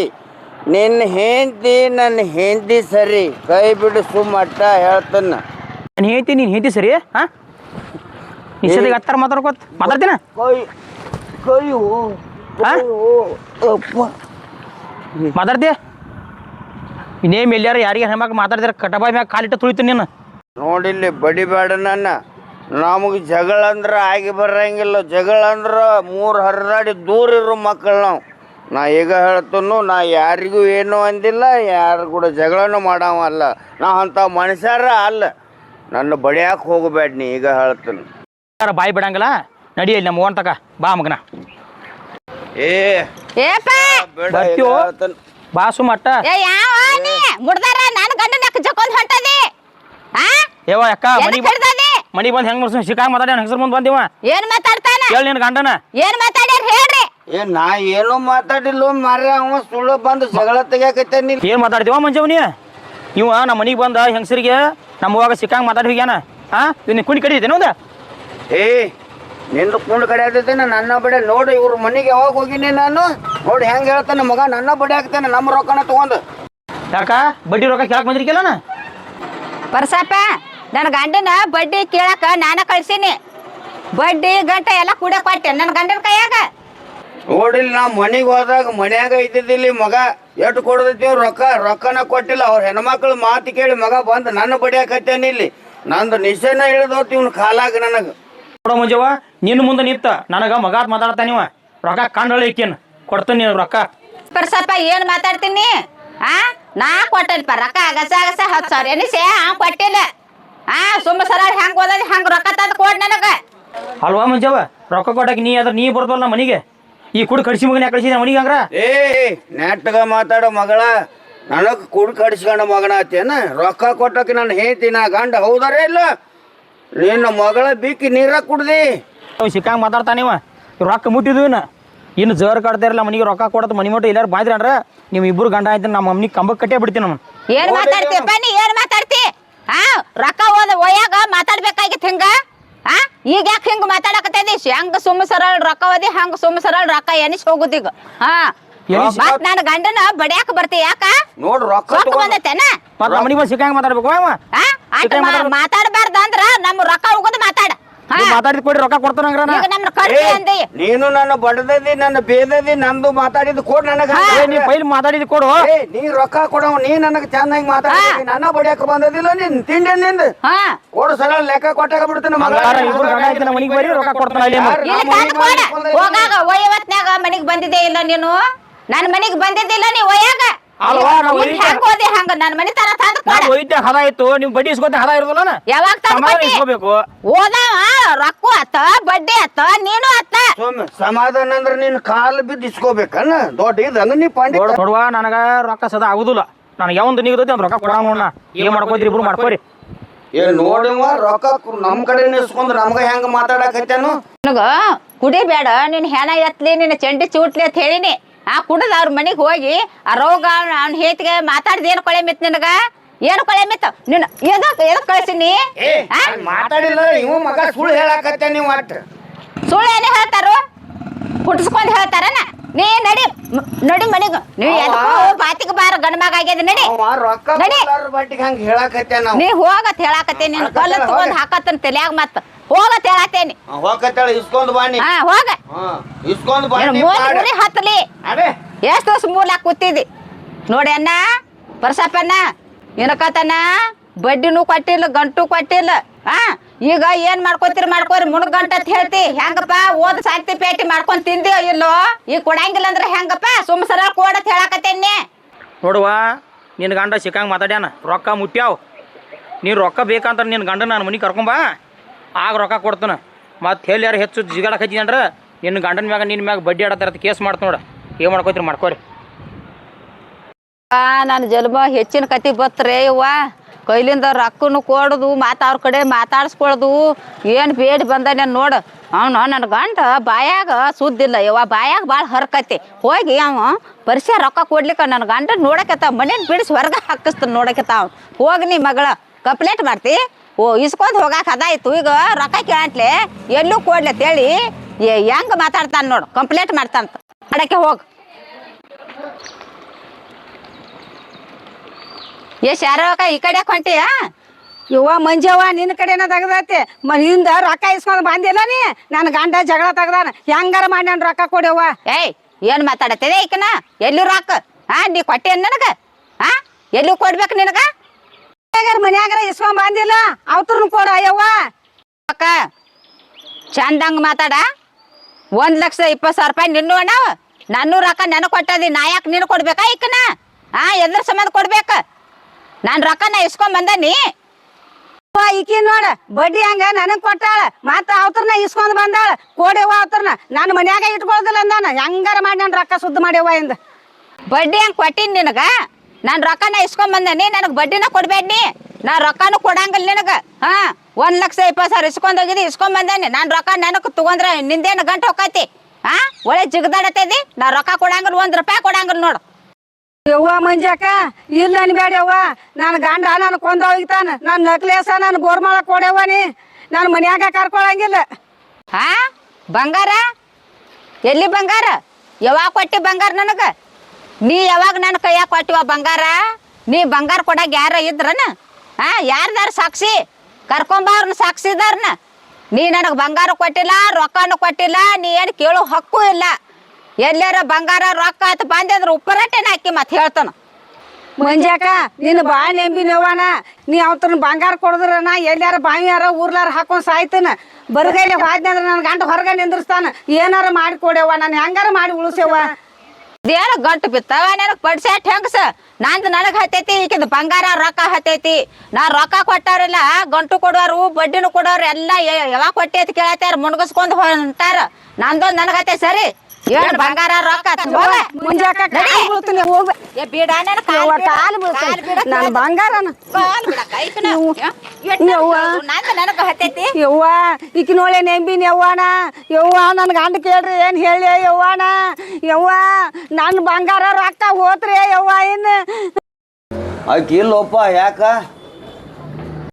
ನಿನ್ನ ಹೆಂಡತಿ ನನ್ನ ಹೆಂಡತಿ ಸರಿ. ಕೈ ಬಿಡು ಸುಮ್ಮಟ್ಟ ಹೇಳ್ತನ. ನಾನು ಹೇಳ್ತೀನಿ ನೀನು ಹೇಳ್ತಿ ಸರಿ? ಹಾಂ? ನಿಷೇಧಾಗ ಹತ್ತಾರ ಮಾತಾಡ್ಕೋತ ಮಾತಾಡ್ತೀನ? ಕೈ ಕೈ ಮಾತಾಡ್ತೀಯ ಇನ್ನೇಮ್ ಎಲ್ಲಾರ ಯಾರಿಗೆ ಹೆಣ್ಮಕ್ಳು ಮಾತಾಡ್ತಾರೆ? ಕಟಬಾಯಿ ಮ್ಯಾಗ ಕಾಲಿಟ್ಟು ತುಳಿತೀನಿ ನೀನು. ನೋಡಿಲ್ಲಿ ಬಡಿಬೇಡ ನನ್ನ. ನಮಗೆ ಜಗಳ ಅಂದ್ರೆ ಆಗಿ ಬರಂಗಿಲ್ಲ ಜಗಳ ಅಂದ್ರೆ ಮೂರು ಹರಿದಾಡಿ ದೂರ ಇರೋ ಮಕ್ಕಳು ನಾವು. ನಾ ಈಗ ಹೇಳ್ತನು ನಾ ಯಾರಿಗೂ ಏನೂ ಅಂದಿಲ್ಲ ಯಾರು ಕೂಡ ಜಗಳನೂ ಮಾಡವ ಅಲ್ಲ. ನಾ ಅಂಥ ಮನುಷ್ಯರ ಅಲ್ಲ. ನನ್ನ ಬಡಿಯಾಕೆ ಹೋಗಬೇಡ ನೀ ಈಗ ಹೇಳ್ತನು. ಬಾಯಿ ಬಿಡಂಗಿಲ್ಲ? ನಡಿಯಲ್ಲಿ ನಮ್ಮ ಓನ್ ತಕ ಬಾ ಮಗನ. ಏ ಏಪ ಬೇಡ ಈಗ ಬರ್ತೀವೋ? ಹೇಳ್ತೀನಿ. ಬಾ ಸುಮಟ್ಟ. ಏ ಯಾವ ನೀ? ಮುಡ್ದಾರ ನಾನು ಗಂಡನ ಜಕ್ಕೊಂಡ್ ಹೊಂಟದಿ. ಆ? ಯವ್ವ ಅಕ್ಕ ಮನಿ ಎದಕ್ ಹಿಡ್ದದಿ? ಮನಿ ಬಂದು ಹೆಂಗ್ ಮಾಡ್ಸ ಶಿಕಾಗ್ ಮಾತಾಡಿ ಹೆಸರು ಮುಂದೆ ಬಂದಿವ? ಏನ್ ಮಾತಾಡ್ತಾನ? ಹೇಳಿ ನಿನ್ನ ಗಂಡನ. ಏನ್ ಮಾತಾಡ್ಯಾರ ಹೇಳ್ರಿ. ಏ ನಾ ಏನು ಮಾತಾಡಿಲ್ಲ ಮಾರ್ರೆ ಅವ ಸುಳ್ಳು ಬಂದು ಜಗಳ ತೆಗಿಯಾಕತ್ತೇನಿ ಏನು ಮಾತಾಡ್ತೀವ ಮಂಜವ್ನಿ ಇವ ನಮ್ಮ ಮನಿಗೆ ಬಂದ ಹೆಂಗಸರಿಗೆ ನಮ್ಮ ಹೋಗ ಸಿಕ್ಕಂಗೆ ಮಾತಾಡಿ ಹೋಗ್ಯಾನ. ಹಾಂ ಇವ್ನ ಕುಂಡಿ ಕಡಿತೇನೆ ಒಂದ ಏ ನಿಂದು ಕುಂಡ್ ಕಡೆ ಆಗ್ತೈತೇನೆ ನನ್ನ ಬಡೆ ನೋಡಿ ಇವ್ರ ಮನೆಗೆ ಯಾವಾಗ ಹೋಗಿನಿ ನಾನು? ನೋಡಿ ಹೆಂಗೆ ಹೇಳ್ತಾನೆ ಮಗ? ನನ್ನ ಬಡೆ ಹಾಕ್ತಾನೆ ನಮ್ಮ ರೊಕ್ಕನ ತಗೊಂಡು. ಯಾಕ ಬಡ್ಡಿ ರೊಕ್ಕ ಕೇಳಕ್ ಬಂದಿರ್ಕಿಲ್ಲನ ಪರಸಪ್ಪ ನನ್ನ ಗಂಡನ ಬಡ್ಡಿ ಕೇಳಕ ನಾನ ಕಳ್ಸೀನಿ. ಬಡ್ಡಿ ಗಂಟೆ ಎಲ್ಲ ಕೂಡ ಕೊಟ್ಟೆ ನನ್ನ ಗಂಡನ ಕೈಯಾಗ. ನೋಡಿಲ್ಲ ನಾ ಮನೆಗೆ ಹೋದಾಗ ಮನ್ಯಾಗ ಇದ್ದಿದ್ದಿಲ್ಲ ಮಗ ಎಷ್ಟು ಕೊಡದೈತಿ ರೊಕ್ಕ? ರೊಕ್ಕನ ಕೊಟ್ಟಿಲ್ಲ. ಅವ್ರ ಹೆಣ್ಮಕ್ಳು ಮಾತು ಕೇಳಿ ಮಗ ಬಂದು ನನ್ನ ಬಡಿ ಹಾಕತ್ತೇನೆ ಇಲ್ಲಿ. ನಂದು ನಿಶೆನ ಇಳಿದೋತ್ ಇವ್ನ ಕಾಲಾಗ ನನಗೆ. ನೋಡ ಮುಂಜವ ನಿನ್ನ ಮುಂದೆ ನಿತ್ತ ನನಗ ಮಗ ಮಾತಾಡ್ತಾನಿವ ರೊಕ್ಕ ಕಂಡಳಿ ಕೊಡ್ತೀನಿ ಕೊಡ್ತಾನೆ ನೀನು ರೊಕ್ಕ. ಪರ್ಸಪ್ಪ ಏನ್ ಮಾತಾಡ್ತೀನಿ? ಆ? ನಾ ಕೊಟ್ಟಲ್ಪ ರೊಕ್ಕ ಅಗಸ ಅಗಸ ಹತ್ತು ಸಾವಿರ. ಎನಿಸೆ ಆ ಕೊಟ್ಟಿಲ್ಲ. ಆ ಸುಮ್ಮ ಸರ ಹೆಂಗ್ ಹೋದ್ ಹಂಗ ರೊಕ್ಕ ತಂದು ಕೊಡ್ ನನಗ. ಅಲ್ವಾ ಮುಂಜವ ರೊಕ್ಕ ಕೊಡಕ್ ನೀ ಅದ್ರ ನೀ ಬರ್ದಲ್ಲ ಮನೆಗೆ? ಈ ಕುಡ್ ಕಡಿಸಿ ಮಗನ ಕಳಿಸಿದ ಅವನಿಗೆ ಹಂಗ್ರ? ಏ ನೆಟ್ಟಗ ಮಾತಾಡೋ ಮಗಳ ನನಗ್ ಕುಡ್ ಕಡಿಸ್ಕೊಂಡ ಮಗನ ಆತೇನ ರೊಕ್ಕ ಕೊಟ್ಟಕ್ಕೆ ನನ್ನ ಹೇಳ್ತಿ ನಾ ಗಂಡ ಹೌದಾರೇ ಇಲ್ಲ? ನಿನ್ನ ಮಗಳ ಬಿಕ್ಕಿ ನೀರ ಕುಡ್ದಿ. ಅವ್ ಸಿಕ್ಕಂಗೆ ಮಾತಾಡ್ತಾನಿವ ರೊಕ್ಕ ಮುಟ್ಟಿದ್ವು ಇನ್ನು. ಇನ್ನು ಜರ್ ಕಟ್ತಾ ಇರಲ್ಲ ಮನೆಗೆ ರೊಕ್ಕ ಕೊಡೋದು ಮನಿ ಮಟ್ಟ ಎಲ್ಲಾರು ಬಾಯ್ದ್ರಿ ಅಂದ್ರ ನೀವು ಇಬ್ರು ಗಂಡ ಆಯ್ತು ನಮ್ಮ ಮಮ್ಮಿಗೆ ಕಂಬಕ್ಕೆ ಕಟ್ಟೇ ಬಿಡ್ತೀನಿ ನಮ್ಮ ಏನ್ ಮಾತಾಡ್ತಿ ಬನ್ನಿ ಏನ್ ಮಾತಾಡ್ತಿ? ಹಾ ರೊಕ್ಕ ಹೋದ ಒಯ್ಯಾಗ ಮಾತಾಡ್ಬೇಕಾಗಿತ್ತು ಹಿಂಗ? ಹಾ ಈಗ ಯಾಕೆ ಹಿಂಗ ಮಾತಾಡಕತ್ತೈದಿ ಹೆಂಗ್ ಸುಮ್ ಸರಳ ರೊಕ್ಕ ಓದಿ ಹಂಗ ಸುಮ್ ಸರಳ ರೊಕ್ಕ ಎನಿಸ್ ಹೋಗುದೀಗ ಹಾ. ಮತ್ ನನ್ನ ಗಂಡನ ಬಡಿಯಾಕ ಬರ್ತಿ ಯಾಕ? ನೋಡ್ ರೊಕ್ಕ ಸೊಕ್ಕ ತಗೊಂಡ್ ಬಂದೈತೇನ? ಮತ್ತೆ ನಮ್ಮ ಮನೆಗೆ ಬಂದು ಸಿಕ್ಕಂಗೆ ಮಾತಾಡ್ಬೇಕು ಅವ? ಹಾ ಆಟ ಸಿಕ್ಕಂಗ್ ಮಾತಾಡ್- ಮಾತಾಡಬಾರ್ದ ಅಂದ್ರ ನಮ್ ರೊಕ್ಕ ಹೋಗೋದು ಮಾತಾಡ. ಮಾತಾಡಿದ ಕೊಡಿ ರೊಕ್ಕ ಕೊಡ್ತಾನ ಹಂಗ್ರ ಈಗ ನಮ್ನ ಕಡ್ತಿ ಅಂದಿ. ನೀನು ನನ್ನ ಬಡದದಿ ನನ್ನ ಬೇದದಿ ನಂದು ಮಾತಾಡಿದ್ದು ಕೊಡ್ ನನಗ ನೀ ಪೈಲ್ ಮಾತಾಡಿದ ಕೊಡು. ಏ ನೀ ರೊಕ್ಕ ಕೊಡವ್ ನೀ ನನಗೆ ಚೆನ್ನಾಗಿ ಮಾತಾಡಿ ನನ್ನ ಬಡಿಯಕ ಬಂದದಿಲ್ಲ ನೀನ್ ತಿಂಡಿ ನಿಂದ. ಹಾ. ಕೊಡು ಸಲ ಲೆಕ್ಕ ಕೊಟ್ಟಾಗ ಬಿಡ್ತೀನಿ ಮಗಳ ಹಂಗಾರ ಇಬ್ರು ಗಂಡ ಆಯ್ತು ನಮ್ಮ ಮನೆಗೆ ಬರ್ರಿ ರೊಕ್ಕ ಕೊಡ್ತಾನ ಅಲ್ಲಿ ಯಾರ್ ಇಲ್ಲಿ ನಮ್ಮ ತಂದ್ ಮನೆಗ್ ಕೊಡ. ಬಂದ್ ಹೋಗಾಗ ಒಯ್ಯವತ್ನ್ಯಾಗ ಮನಿಗ್ ಬಂದಿದ್ದೇ ಇಲ್ಲ ನೀನು. ನನ್ನ ಮನಿಗ್ ಬಂದಿದ್ದಿಲ್ಲ ನೀ ಒಯ್ಯಾಗ. ಅಲ್ವಾ, ನಾವ್ ಒಯ್ದ- ಹೆಂಗ್ ಹೋದಿ ಹಂಗ? ನನ್ ಮನಿ ತರ ತಂದ್ ಕೊಡ. ನಾವು ಒಯ್ದ ಹದ ಇತ್ತು ನೀವು ಬಡ್ಡಿ ಇಸ್ಕೊತ ಹದ ಇರೋದಲ್ಲ ಯಾವಾಗ ತಂದ್ ಸಮಾಧಾನ ಕೊಟ್ಟಿ? ಇಸ್ಕೋಬೇಕು. ಓದಾವ? ರೊಕ್ಕ ಅತ್ತ ಬಡ್ಡಿ ಅತ್ತ ನೀನು ಸಮಾಧಾನ ಅಂದ್ರೆ ನಿನ್ ಕಾಲ್ ಬಿದ್ದು ಇಸ್ಕೋಬೇಕನ್ನ ದೊಡ್ಡ ಇದನ್ನ ನೀ ಪಾಂಡಿ ನೋಡ್ ಕೊಡುವ ನನಗ ರೊಕ್ಕ ಸದಾ ಆಗುದಿಲ್ಲ. ನನಗೆ ಯಾವಂದು ನಿಗದೈತಿ ಅಂತ ರೊಕ್ಕ ಕೊಡ ನೋಡಣ ಏನ್ ಮಾಡ್ಕೋದ್ರಿ ಇಬ್ರು ಮಾಡ್ಕೋರಿ. ಏ ನೋಡುವ ರೊಕ್ಕ ಕು- ನಮ್ ಕಡೆ ಇಸ್ಕೊಂಡ್ ನಮ್ಗ ಹೆಂಗ ಮಾತಾಡಕತ್ತೇನು? ನನಗ ಕುಡಿಬೇಡ ನಿನ್ ಹೆಣ ಎತ್ಲಿ ನಿನ್ನ ಚಂಡಿ ಚೂಟ್ಲಿ ಅಂತ ಹೇಳಿನಿ. ಆ ಕುಡದ ಅವ್ರ ಮನೆಗೆ ಹೋಗಿ ಆ ರೋಗ ಅವ್ನ ಹೇತಿಗೆ ಮಾತಾಡ್ದ ಏನ್ ಕೊಳೆ ಮಿತ್ ನಿನಗ? ಏನು ಕೊಳೆ ಮಿತ್? ಎದಕ್ ಕಳ್ಸಿನಿ? ಏ ಮಾತಾಡಿಲ್ಲ ಇವ ಮಗ ಸುಳ್ಳು ಹೇಳಕತ್ತೆ ನೀವು ಸುಳ್ಳು ಏನೇ ಹೇಳ್ತಾರೋ? ಹುಟ್ಟಿಸ್ಕೊಂಡ್ ಹೇಳ್ತಾರನ ನೀ ನಡಿ ಮ್- ನಡಿ ಮನಿಗ ನೀ ಎದಕ್ಕೂ ಬಾತಿಗೆ ಬಾರ ಗಂಡ ಮಗ ಆಗ್ಯದ ನಡಿ. ಅವ ರೊಕ್ಕ ನಡಿ. ಕೊಡ್ಲಾರ ಬಟ್ಟಿಗೆ ಹಂಗ ಹೇಳಕತ್ತೆ ನಾವು ನೀ ಹೋಗತ್ ಹೇಳಾಕತ್ತೇನಿ ನೀನು ಕಲ್ಲ ಹಾಕತ್ತೇನೆ, ತಗೊಂಡ್ ಹೋಗ. ಹಾಕತ್ತನ್ ತಲ್ಯಾಗ ಮತ್ತ ಹೋಗತ್ ಹೇಳತ್ತೇನಿ ಹೋಗತ್ತೇಳ ಇಸ್ಕೊಂಡ್ ಬಾನಿ ಹಾ ಹೋಗ. ಹಾ ಇಸ್ಕೊಂಡ್ ನೀನು ಬಾನಿ ಮೂರ್ ಕುರಿ ಹತ್ತಲಿ ಅದೇ. ಎಷ್ಟು ವರ್ಷ ಮೂಲಾಕ್ ಕೂತಿದ್ದಿ? ನೋಡಿ ಅಣ್ಣ ಪರ್ಸಪ್ಪಣ್ಣ ಏನಕತನ ಬಡ್ಡಿನೂ ಕೊಟ್ಟಿಲ್ಲ ಗಂಟು ಕೊಟ್ಟಿಲ್ಲ ಆ ಈಗ ಏನ್ ಮಾಡ್ಕೋತಿರ್ ಮಾಡ್ಕೋರಿ ಮುಣಗಂಟ ಗಂಟ ಅಂತ ಹೇಳ್ತಿ. ಹೆಂಗಪ್ಪ ಓದ್ ಸಾಕ್ತಿ ಪೇಟಿ ಮಾಡ್ಕೊಂಡ್ ತಿಂದಿ ಇಲ್ಲೋ? ಈಗ ಕೊಡಂಗಿಲ್ಲ ಅಂದ್ರೆ ಹೆಂಗಪ್ಪ? ಸುಮ್ ಸರ ಕೊಡತ್ ಹೇಳಾಕತ್ತೇನೆ ನೋಡುವ ನಿನ್ನ ಗಂಡ ಸಿಕ್ಕಂಗೆ ಮಾತಾಡ್ಯಾನ ರೊಕ್ಕ ಮುಟ್ಯಾವ್. ನೀನು ರೊಕ್ಕ ಬೇಕಂತ ನಿನ್ನ ಗಂಡ ನಾನು ಮನೆಗೆ ಕರ್ಕೊಂಬಾ ಆಗ ರೊಕ್ಕ ಕೊಡ್ತಾನ. ಮತ್ತೆ ಹೇಳಿ ಯಾರು ಹೆಚ್ಚು ಜಿಗಾಡಕ್ಕೆ ಹಚ್ಚಿದಂದ್ರೆ ನಿನ್ನ ಗಂಡನ ಮ್ಯಾಗ ನಿನ್ನ ಮ್ಯಾಗ ಬಡ್ಡಿ ಆಡತ್ತಾರ ಕೇಸ್ ಮಾಡ್ತ ನೋಡ. ಏನು ಮಾಡ್ಕೋತೀರಿ ಮಾಡ್ಕೋರಿ. ನನ್ನ ಜಲ್ಮ ಹೆಚ್ಚಿನ ಕತಿ ಬತ್ತರೆ ಯವ್ವ ಕೈಲಿಂದ ರೊಕ್ಕನು ಕೊಡೋದು, ಮಾತು ಅವ್ರ ಕಡೆ ಮಾತಾಡ್ಸ್ಕೊಳ್ದು, ಏನು ಬೇಡಿ ಬಂದ ನಾನು ನೋಡು. ಅವನು ನನ್ನ ಗಂಡ ಬಾಯಾಗ ಸುದ್ದಿಲ್ಲ, ಯವ್ವ ಬಾಯಾಗ ಭಾಳ ಹರ್ಕತಿ. ಹೋಗಿ ಅವ ಪರಿಸೆ ರೊಕ್ಕ ಕೊಡ್ಲಿಕ್ಕೆ ನನ್ನ ಗಂಡ ನೋಡಕತ್ತ ಮನೇನ ಬಿಡಿಸಿ ಹೊರಗೆ ಹಾಕಿಸ್ತಾನೆ ನೋಡಕತ್ತ ಅವ್ನು. ಹೋಗಿ ನೀ ಮಗಳ, ಕಂಪ್ಲೇಂಟ್ ಮಾಡ್ತಿ? ಓ, ಇಸ್ಕೊಂಡು ಹೋಗಕ್ಕೆ ಅದಾಯ್ತು ಈಗ ರೊಕ್ಕ ಕೇಳಂಟ್ಲೆ, ಎಲ್ಲೂ ಕೊಡ್ಲಿ ಅಂತೇಳಿ ಹೆಂಗೆ ಮಾತಾಡ್ತಾನೆ ನೋಡು, ಕಂಪ್ಲೇಂಟ್ ಮಾಡ್ತಾನಂತ ಅಡಕ್ಕೆ ಹೋಗಿ. ಏ ಶಾರವಕ್ಕ ಈ ಕಡೆ ಹೊಂಟಿಯ? ಯವ್ವ ಮಂಜವ್ವ ನಿನ್ನ ಕಡೆನ ತೆಗ್ದೈತಿ? ಮನೆಯಿಂದ ರೊಕ್ಕ ಇಸ್ಕೊಂಡ್ ಬಂದಿಲ್ಲ ನೀ? ನನ್ನ ಗಂಡ ಜಗಳ ತೆಗ್ದಾನ. ಹೆಂಗಾರ ಮಾಡಿ ನಾನು ರೊಕ್ಕ ಕೊಡ್ಯವ್ವ ಏಯ್ ಏನ್ ಮಾತಾಡತ್ತಿದೆ ಈಕನ? ಎಲ್ಲಿ ರೊಕ್ಕ? ಹಾ ನೀ ಕೊಟ್ಟೆ ನನಗ? ಹಾ ಎಲ್ಲಿ ಕೊಡ್ಬೇಕು ನಿನಗ? ಮನ್ಯಾಗಾರ ಇಸ್ಕೊಂಡ್ ಬಂದಿಲ್ಲ. ಅವತ್ರನು ಕೊಡ ಯವ್ವ. ಅಕ್ಕ ಚಂದಂಗ ಮಾತಾಡ. ಒಂದ್ ಲಕ್ಷ ಇಪ್ಪತ್ತು ಸಾವಿರ ರೂಪಾಯಿ ನಿನ್ನ ಅಣ್ಣ ನನ್ನೂ ರೊಕ್ಕ ನನಗೆ ಕೊಟ್ಟದಿ. ನಾ ಯಾಕೆ ನೀನು ಕೊಡ್ಬೇಕಾ ಈಕನ? ಹಾ ಎದ್ರ ಸಂಬಂಧ ಕೊಡ್ಬೇಕ? ನಾನು ರೊಕ್ಕನ ಇಸ್ಕೊಂಡ್ ಬಂದನಿ. ಯವ್ವ, ಈಕಿ ನೋಡ ಬಡ್ಡಿ ಹಂಗ ನನಗ್ ಕೊಟ್ಟಾಳ. ಮತ್ತ ಅವತ್ರನ ಇಸ್ಕೊಂಡ್ ಬಂದಾಳ. ಕೊಡ್ಯವ್ವ ಅವತ್ರನ. ನಾನು ಮನ್ಯಾಗ ಇಟ್ಕೊಳ್ದಿಲ್ಲ ಅಂದಾನ. ಹೆಂಗಾರ ಮಾಡಿ ನಾನು ರೊಕ್ಕ ಸುದ್ದ ಮಾಡ್ಯವ ಇಂದ. ಬಡ್ಡಿ ಹಂಗ ಕೊಟ್ಟಿನಿ ನಿನಗ? ನಾನು ರೊಕ್ಕನ ಇಸ್ಕೊಂಡ್ ಬಂದನಿ ನನಗೆ ಬಡ್ಡಿನ ಕೊಡ್ಬೇಡಿ ನಾ ರೊಕ್ಕನು ಕೊಡಂಗಿಲ್ಲ ನಿನಗ. ಹಾ ಒಂದ್ ಲಕ್ಷ ಇಪ್ಪತ್ತು ಸಾವಿರ ಇಸ್ಕೊಂಡ್ ಹೋಗಿದಿ ಇಸ್ಕೊಂಡ್ ಬಂದೇನಿ. ನಾನು ರೊಕ್ಕ ನನಗೆ ತಗೊಂಡ್ರೆ ನಿಂದೇನು ಗಂಟೆ ಹೋಗತಿ ಹಾ ಒಳ್ಳೆ ಜಿಗದಾಡತೈತಿ? ನಾ ರೊಕ್ಕ ಕೊಡಂಗಿಲ್ಲ ಒಂದ್ ರೂಪಾಯಿ ಕೊಡಂಗಿಲ್ಲ ನೋಡು. ಯವ್ವ ಮಂಜಾಕ, ಇಲ್ಲ ಯವ್ವ. ನನ್ನ ಗಂಡ ನಾನು ಕೊಂದ ಹೋಗ್ತಾನ ನನ್ನ ನಕ್ಲೇಸ ನಾನು ಬೋರ್ಮಾಳ ಕೊಡೆವ್ವ ನೀ. ನಾನು ಮನ್ಯಾಗ ಕರ್ಕೊಳಂಗಿಲ್ಲ. ಹಾ ಬಂಗಾರ? ಎಲ್ಲಿ ಬಂಗಾರ? ಯಾವಾಗ ಕೊಟ್ಟಿ ಬಂಗಾರ ನನಗ? ನೀ ಯಾವಾಗ ನನ್ನ ಕೈಯಾಗ ಕೊಟ್ಟಿವ ಬಂಗಾರ? ನೀ ಬಂಗಾರ ಕೊಡಾಗ ಯಾರ ಇದ್ರನ? ಹಾ ಯಾರ್ದಾರ ಸಾಕ್ಷಿ? ಕರ್ಕೊಂಬ ಅವ್ರನ್ನ ಸಾಕ್ಷಿದಾರನ? ನೀ ನನಗೆ ಬಂಗಾರ ಕೊಟ್ಟಿಲ್ಲ, ರೊಕ್ಕನೂ ಕೊಟ್ಟಿಲ್ಲ, ನೀ ಏನು ಕೇಳೋ ಹಕ್ಕು ಇಲ್ಲ. ಎಲ್ಲಾರ ಬಂಗಾರ ರೊಕ್ಕ ಅಂತ ಬಂದಿದ್ರೆ ಉಪ್ಪರಟ್ಟೆನ ಹಾಕಿ ಮತ್ತೆ ಹೇಳ್ತಾನ. ಮಂಜಾಕ, ನಿನ್ನ ನೆಂಬಿ ನೆಂಬಿನವ್ವನ ನೀ ಅವತ್ತನ ಬಂಗಾರ ಕೊಡದ್ರನ ಎಲ್ಲಾರ ಬಾವಿಯಾರ ಊರ್ಲಾರ ಹಾಕೊಂಡ್ ಸಾಯ್ತಾನ. ಬರಗೈಲಿ ಹೋದ್ನಿ ಅಂದ್ರೆ ನನ್ನ ಗಂಟ ಹೊರಗೆ ನಿಂದ್ರಸ್ತಾನ. ಏನಾರ ಮಾಡಿ ಕೊಡ್ಯವ್ವ, ನಾನು ಹೆಂಗಾರ ಮಾಡಿ ಉಳಿಸೇವ ದೇವ್ರ ಗಂಟು ಬಿತ್ತವ, ನನಗ್ ಪಡ್ಸ್ಯಾಟ್ ಹೆಂಗಸ? ನಂದು ನನಗ್ ಹತ್ತೈತಿ ಈಕಿದ ಬಂಗಾರ ರೊಕ್ಕ ಹತ್ತೈತಿ ನಾ ರೊಕ್ಕ ಕೊಟ್ಟಾರಿಲ್ಲ ಗಂಟು ಕೊಡೋರು, ಬಡ್ಡಿನೂ ಕೊಡೋರು ಎಲ್ಲ ಯಾವಾಗ ಕೊಟ್ಟೈತಿ ಕೇಳತ್ತಾರ, ಮುಣಗಸ್ಕೊಂಡ್ ಹೊಂಟಾರ. ನಂದೊಂದ್ ನನಗೆ ಸರಿ? ಏನ್ ಬಂಗಾರ ರೊಕ್ಕ ಹೋಗ. ಮುಂಜಾಕ ನಡಿ. ಕಾಲು ಬೀಳ್ತೀನಿ ಹೋಗ್ಬೆ ಏ ಬಿಡ ನನ್ ಕಾಲ್ ಬಿಡ. ಕಾಲು ಬೀಳ್ತೀನಿ. ಬಿಡ, ನಾನು ಬಂಗಾರನ. ಕಾಲ್ ಬಿಡ, ಕೈಕನ. ಯವ್ವ. ನಾನು ನನಗೆ ಹತ್ತೈತಿ ಯವ್ವ ಈಕಿ ನೋಳೆ ನೆಂಬಿನ ಯವ್ವಾನ ಯವ್ವ ನನ್ನ ಗಂಡ ಕೇಳ್ರಿ ಏನು ಹೇಳಿ ಯವ್ವಾನ ಯವ್ವ ನನ್ನ ಬಂಗಾರ ರೊಕ್ಕ ಹೋತ್ರಿ ಯವ್ವ ಇನ್ನು ಆಕೆ ಇಲ್ಲಪ್ಪ ಯಾಕ